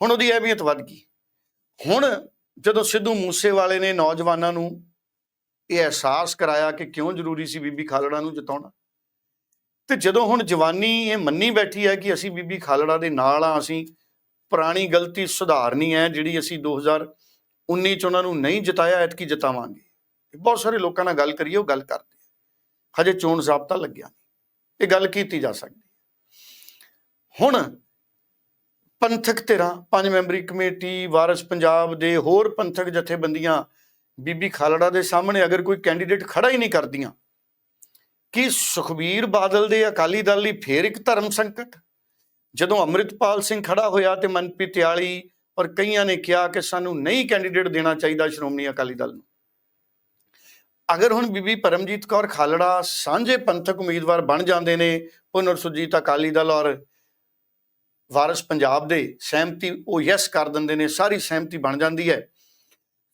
ਹੁਣ ਉਹਦੀ ਅਹਿਮੀਅਤ ਵੱਧ ਗਈ। ਹੁਣ ਜਦੋਂ ਸਿੱਧੂ ਮੂਸੇਵਾਲੇ ਨੇ ਨੌਜਵਾਨਾਂ ਨੂੰ ਇਹ ਅਹਿਸਾਸ ਕਰਾਇਆ ਕਿ ਕਿਉਂ ਜ਼ਰੂਰੀ ਸੀ ਬੀਬੀ ਖਾਲੜਾ ਨੂੰ ਜਿਤਾਉਣਾ, ਤੇ ਜਦੋਂ ਹੁਣ ਜਵਾਨੀ ਇਹ ਮੰਨੀ ਬੈਠੀ ਹੈ ਕਿ ਅਸੀਂ ਬੀਬੀ ਖਾਲੜਾ ਦੇ ਨਾਲ ਆ ਅਸੀਂ ਪੁਰਾਣੀ ਗਲਤੀ ਸੁਧਾਰਨੀ ਹੈ, ਜਿਹੜੀ ਅਸੀਂ 2019 ਚ ਉਹਨਾਂ ਨੂੰ ਨਹੀਂ ਜਿਤਾਇਆ, ਐਤਕੀ ਜਿਤਾਵਾਂਗੇ। ਬਹੁਤ ਸਾਰੇ ਲੋਕਾਂ ਨਾਲ ਗੱਲ ਕਰੀਏ, ਉਹ ਗੱਲ ਕਰਦੇ ਹਜੇ ਚੋਣ ਜ਼ਾਬਤਾ ਲੱਗਿਆ ਨਹੀਂ। ਇਹ ਗੱਲ ਕੀਤੀ ਜਾ ਸਕਦੀ ਹੈ। ਹੁਣ ਪੰਥਕ ਧਿਰਾਂ, ਪੰਜ ਮੈਂਬਰੀ ਕਮੇਟੀ, ਵਾਰਸ ਪੰਜਾਬ ਦੇ ਹੋਰ ਪੰਥਕ ਜਥੇਬੰਦੀਆਂ, ਬੀਬੀ ਖਾਲੜਾ ਦੇ ਸਾਹਮਣੇ ਅਗਰ ਕੋਈ ਕੈਂਡੀਡੇਟ ਖੜਾ ਹੀ ਨਹੀਂ ਕਰਦੀਆਂ, ਕਿ ਸੁਖਬੀਰ ਬਾਦਲ ਦੇ ਅਕਾਲੀ ਦਲ ਲਈ ਫੇਰ ਇੱਕ ਧਰਮ ਸੰਕਟ? ਜਦੋਂ ਅੰਮ੍ਰਿਤਪਾਲ ਸਿੰਘ ਖੜਾ ਹੋਇਆ ਤੇ ਮਨਪ੍ਰੀਤ ਤਿਆਲੀ ਔਰ ਕਈਆਂ ਨੇ ਕਿਹਾ ਕਿ ਸਾਨੂੰ ਨਹੀਂ ਕੈਂਡੀਡੇਟ ਦੇਣਾ ਚਾਹੀਦਾ ਸ਼੍ਰੋਮਣੀ ਅਕਾਲੀ ਦਲ ਨੂੰ। ਅਗਰ ਹੁਣ ਬੀਬੀ ਪਰਮਜੀਤ ਕੌਰ ਖਾਲੜਾ ਸਾਂਝੇ ਪੰਥਕ ਉਮੀਦਵਾਰ ਬਣ ਜਾਂਦੇ ਨੇ ਪੁਨਰ ਸੁਰਜੀਤ ਅਕਾਲੀ ਦਲ ਔਰ ਵਾਰਿਸ ਪੰਜਾਬ ਦੇ, ਸਹਿਮਤੀ ਉਹ ਯੈਸ ਕਰ ਦਿੰਦੇ ਨੇ, ਸਾਰੀ ਸਹਿਮਤੀ ਬਣ ਜਾਂਦੀ ਹੈ।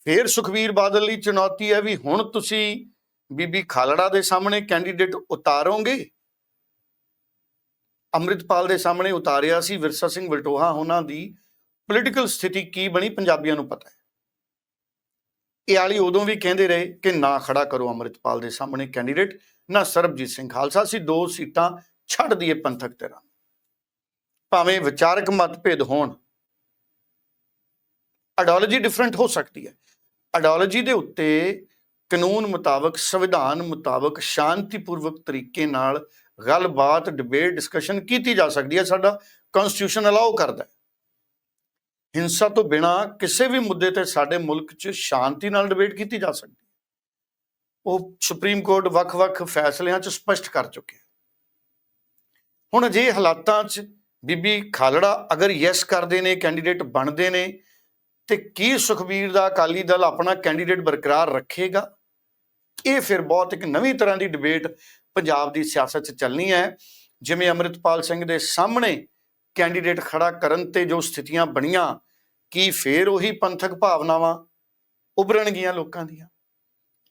ਫਿਰ ਸੁਖਵੀਰ ਬਾਦਲ ਲਈ ਚੁਣੌਤੀ ਹੈ ਵੀ ਹੁਣ ਤੁਸੀਂ ਬੀਬੀ ਖਾਲੜਾ ਦੇ ਸਾਹਮਣੇ ਕੈਂਡੀਡੇਟ ਉਤਾਰੋਗੇ? ਅੰਮ੍ਰਿਤਪਾਲ ਦੇ ਸਾਹਮਣੇ ਉਤਾਰਿਆ ਸੀ ਵਿਰਸਾ ਸਿੰਘ ਵਲਟੋਹਾ। ਉਹਨਾਂ ਦੀ ਪੋਲੀਟੀਕਲ ਸਥਿਤੀ ਕੀ ਬਣੀ ਪੰਜਾਬੀਆਂ ਨੂੰ ਪਤਾ ਹੈ। ਇਹ ਵਾਲੀ ਉਦੋਂ ਵੀ ਕਹਿੰਦੇ ਰਹੇ ਕਿ ਨਾ ਖੜਾ ਕਰੋ ਅੰਮ੍ਰਿਤਪਾਲ ਦੇ ਸਾਹਮਣੇ ਕੈਂਡੀਡੇਟ ਨਾ ਸਰਬਜੀਤ ਸਿੰਘ ਖਾਲਸਾ। ਸੀ ਦੋ ਸੀਟਾਂ ਛੱਡ ਦਈਏ ਪੰਥਕ ਧਿਰਾਂ ਨੂੰ। ਭਾਵੇਂ ਵਿਚਾਰਕ ਮਤਭੇਦ ਹੋਣ ਆਈਡੀਓਲੋਜੀ ਡਿਫਰੈਂਟ ਹੋ ਸਕਦੀ ਹੈ। ਆਈਡੀਓਲੋਜੀ ਦੇ ਉੱਤੇ ਕਾਨੂੰਨ ਮੁਤਾਬਕ, ਸੰਵਿਧਾਨ ਮੁਤਾਬਕ, ਸ਼ਾਂਤੀਪੂਰਵਕ ਤਰੀਕੇ ਨਾਲ ਗੱਲਬਾਤ ਡਿਬੇਟ ਡਿਸਕਸ਼ਨ ਕੀਤੀ ਜਾ ਸਕਦੀ ਹੈ। ਸਾਡਾ ਕਨਸਟੀਟਿਊਸ਼ਨ ਅਲਾਉ ਕਰਦਾ ਹੈ। ਹਿੰਸਾ ਤੋਂ ਬਿਨਾ ਕਿਸੇ ਵੀ ਮੁੱਦੇ ਤੇ ਸਾਡੇ ਮੁਲਕ 'ਚ ਸ਼ਾਂਤੀ ਨਾਲ ਡਿਬੇਟ ਕੀਤੀ ਜਾ ਸਕਦੀ ਹੈ। ਉਹ ਸੁਪਰੀਮ ਕੋਰਟ ਵੱਖ-ਵੱਖ ਫੈਸਲਿਆਂ 'ਚ ਸਪਸ਼ਟ ਕਰ ਚੁੱਕਿਆ ਹੁਣ ਅਜੇ ਹਾਲਾਤਾਂ 'ਚ ਬੀਬੀ ਖਾਲੜਾ ਅਗਰ ਯੈਸ ਕਰਦੇ ਨੇ ਕੈਂਡੀਡੇਟ ਬਣਦੇ ਨੇ, ਤੇ ਕੀ ਸੁਖਬੀਰ ਦਾ ਅਕਾਲੀ ਦਲ ਆਪਣਾ ਕੈਂਡੀਡੇਟ ਬਰਕਰਾਰ ਰੱਖੇਗਾ? ਇਹ ਫਿਰ ਬਹੁਤ ਇੱਕ ਨਵੀਂ ਤਰ੍ਹਾਂ ਦੀ ਡਿਬੇਟ ਪੰਜਾਬ ਦੀ ਸਿਆਸਤ 'ਚ ਚੱਲਣੀ ਹੈ। ਜਿਵੇਂ ਅਮਰਿਤਪਾਲ ਸਿੰਘ ਦੇ ਸਾਹਮਣੇ ਕੈਂਡੀਡੇਟ ਖੜਾ ਕਰਨ ਤੇ ਜੋ ਸਥਿਤੀਆਂ ਬਣੀਆਂ, ਕੀ ਫੇਰ ਉਹੀ ਪੰਥਕ ਭਾਵਨਾਵਾਂ ਉਭਰਨਗੀਆਂ ਲੋਕਾਂ ਦੀਆਂ?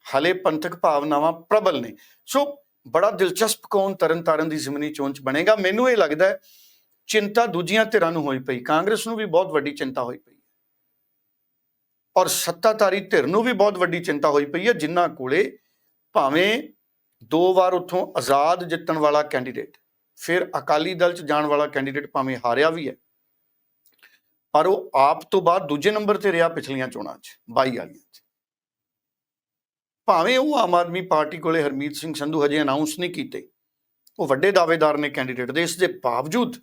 ਹਲੇ ਪੰਥਕ ਭਾਵਨਾਵਾਂ ਪ੍ਰਬਲ ਨੇ। ਸੋ ਬੜਾ ਦਿਲਚਸਪ ਕੌਣ ਤਰਨਤਾਰਨ ਦੀ ਜ਼ਮੀਨੀ ਚੋਣ ਚ ਬਣੇਗਾ? ਮੈਨੂੰ ਇਹ ਲੱਗਦਾ ਚਿੰਤਾ ਦੂਜੀਆਂ ਧਿਰਾਂ ਨੂੰ ਹੋਈ ਪਈ। ਕਾਂਗਰਸ ਨੂੰ ਵੀ ਬਹੁਤ ਵੱਡੀ ਚਿੰਤਾ ਹੋਈ ਪਈ ਔਰ ਸੱਤਾਧਾਰੀ ਧਿਰ ਨੂੰ ਵੀ ਬਹੁਤ ਵੱਡੀ ਚਿੰਤਾ ਹੋਈ ਪਈ ਹੈ, ਜਿਨ੍ਹਾਂ ਕੋਲੇ ਭਾਵੇਂ ਦੋ ਵਾਰ ਉੱਥੋਂ ਆਜ਼ਾਦ ਜਿੱਤਣ ਵਾਲਾ ਕੈਂਡੀਡੇਟ ਫਿਰ ਅਕਾਲੀ ਦਲ ਚ ਜਾਣ ਵਾਲਾ ਕੈਂਡੀਡੇਟ ਭਾਵੇਂ ਹਾਰਿਆ ਵੀ ਹੈ, ਪਰ ਉਹ ਆਪ ਤੋਂ ਬਾਅਦ ਦੂਜੇ ਨੰਬਰ ਤੇ ਰਿਹਾ ਪਿਛਲੀਆਂ ਚੋਣਾਂ 'ਚ 22 ਵਾਲੀਆਂ 'ਚ। ਭਾਵੇਂ ਉਹ ਆਮ ਆਦਮੀ ਪਾਰਟੀ ਕੋਲੇ ਹਰਮੀਤ ਸਿੰਘ ਸੰਧੂ ਹਜੇ ਅਨਾਉਂਸ ਨਹੀਂ ਕੀਤੇ, ਉਹ ਵੱਡੇ ਦਾਅਵੇਦਾਰ ਨੇ ਕੈਂਡੀਡੇਟ ਦੇ ਇਸ ਦੇ ਬਾਵਜੂਦ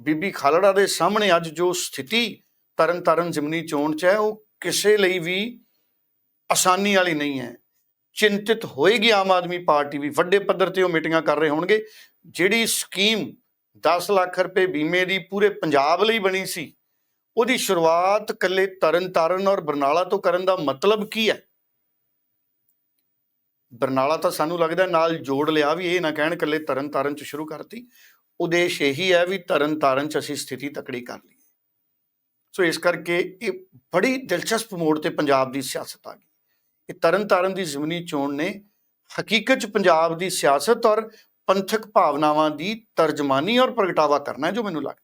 ਬੀਬੀ ਖਾਲੜਾ ਦੇ ਸਾਹਮਣੇ ਅੱਜ ਜੋ ਸਥਿਤੀ ਤਰਨ ਤਾਰਨ ਜ਼ਿਮਨੀ ਚੋਣ 'ਚ ਹੈ, ਉਹ ਕਿਸੇ ਲਈ ਵੀ ਆਸਾਨੀ ਵਾਲੀ ਨਹੀਂ ਹੈ। ਚਿੰਤਿਤ ਹੋਏਗੀ ਆਮ ਆਦਮੀ ਪਾਰਟੀ ਵੀ। ਵੱਡੇ ਪੱਧਰ ਤੇ ਉਹ ਮੀਟਿੰਗਾਂ ਕਰ ਰਹੇ ਹੋਣਗੇ। ਜਿਹੜੀ ਸਕੀਮ 10 ਲੱਖ ਰੁਪਏ ਬੀਮੇ ਦੀ ਪੂਰੇ ਪੰਜਾਬ ਲਈ ਬਣੀ ਸੀ, ਉਹਦੀ ਸ਼ੁਰੂਆਤ ਕੱਲੇ ਤਰਨ ਤਾਰਨ ਔਰ ਬਰਨਾਲਾ ਤੋਂ ਕਰਨ ਦਾ ਮਤਲਬ ਕੀ ਹੈ? ਬਰਨਾਲਾ ਤਾਂ ਸਾਨੂੰ ਲੱਗਦਾ ਨਾਲ ਜੋੜ ਲਿਆ ਵੀ ਇਹ ਨਾ ਕਹਿਣ ਕੱਲੇ ਤਰਨ ਤਾਰਨ ਚ ਸ਼ੁਰੂ ਕਰਤੀ। ਉਦੇਸ਼ ਇਹੀ ਹੈ ਵੀ ਤਰਨਤਾਰਨ ਚ ਅਸੀਂ ਸਥਿਤੀ ਤਕੜੀ ਕਰ ਲਈਏ। ਸੋ ਇਸ ਕਰਕੇ ਇਹ ਬੜੀ ਦਿਲਚਸਪ ਮੋੜ ਤੇ ਪੰਜਾਬ ਦੀ ਸਿਆਸਤ ਆ ਗਈ। ਇਹ ਤਰਨ ਤਾਰਨ ਦੀ ਜ਼ਮੀਨੀ ਚੋਣ ਨੇ ਹਕੀਕਤ ਚ ਪੰਜਾਬ ਦੀ ਸਿਆਸਤ ਔਰ ਪੰਥਕ ਭਾਵਨਾਵਾਂ ਦੀ ਤਰਜਮਾਨੀ ਔਰ ਪ੍ਰਗਟਾਵਾ ਕਰਨਾ ਹੈ, ਜੋ ਮੈਨੂੰ ਲੱਗਦਾ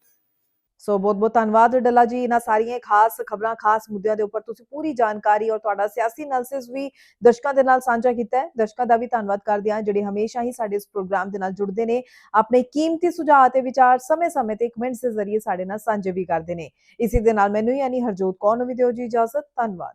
ਸੋ ਬਹੁਤ ਬਹੁਤ ਧੰਨਵਾਦ ਡੱਲਾ ਜੀ, ਇਹਨਾਂ ਸਾਰੀਆਂ ਖਾਸ ਖਬਰਾਂ, ਖਾਸ ਮੁੱਦਿਆਂ ਦੇ ਉੱਪਰ ਤੁਸੀਂ ਪੂਰੀ ਜਾਣਕਾਰੀ ਔਰ ਤੁਹਾਡਾ ਸਿਆਸੀ ਐਨਾਲਿਸਿਸ ਵੀ ਦਰਸ਼ਕਾਂ ਦੇ ਨਾਲ ਸਾਂਝਾ ਕੀਤਾ ਹੈ। ਦਰਸ਼ਕਾਂ ਦਾ ਵੀ ਧੰਨਵਾਦ ਕਰਦੇ ਹਾਂ, ਜਿਹੜੇ ਹਮੇਸ਼ਾ ਹੀ ਸਾਡੇ ਇਸ ਪ੍ਰੋਗਰਾਮ ਦੇ ਨਾਲ ਜੁੜਦੇ ਨੇ, ਆਪਣੇ ਕੀਮਤੀ ਸੁਝਾਅ ਤੇ ਵਿਚਾਰ ਸਮੇਂ-ਸਮੇਂ ਤੇ ਕਮੈਂਟਸ ਦੇ ਜ਼ਰੀਏ ਸਾਡੇ ਨਾਲ ਸਾਂਝੇ ਵੀ ਕਰਦੇ ਨੇ। ਇਸੇ ਦੇ ਨਾਲ ਮੈਨੂੰ ਯਾਨੀ ਹਰਜੋਤ ਕੌਰ ਨੂੰ ਵੀ ਦਿਓ ਜੀ ਇਜਾਜ਼ਤ, ਧੰਨਵਾਦ।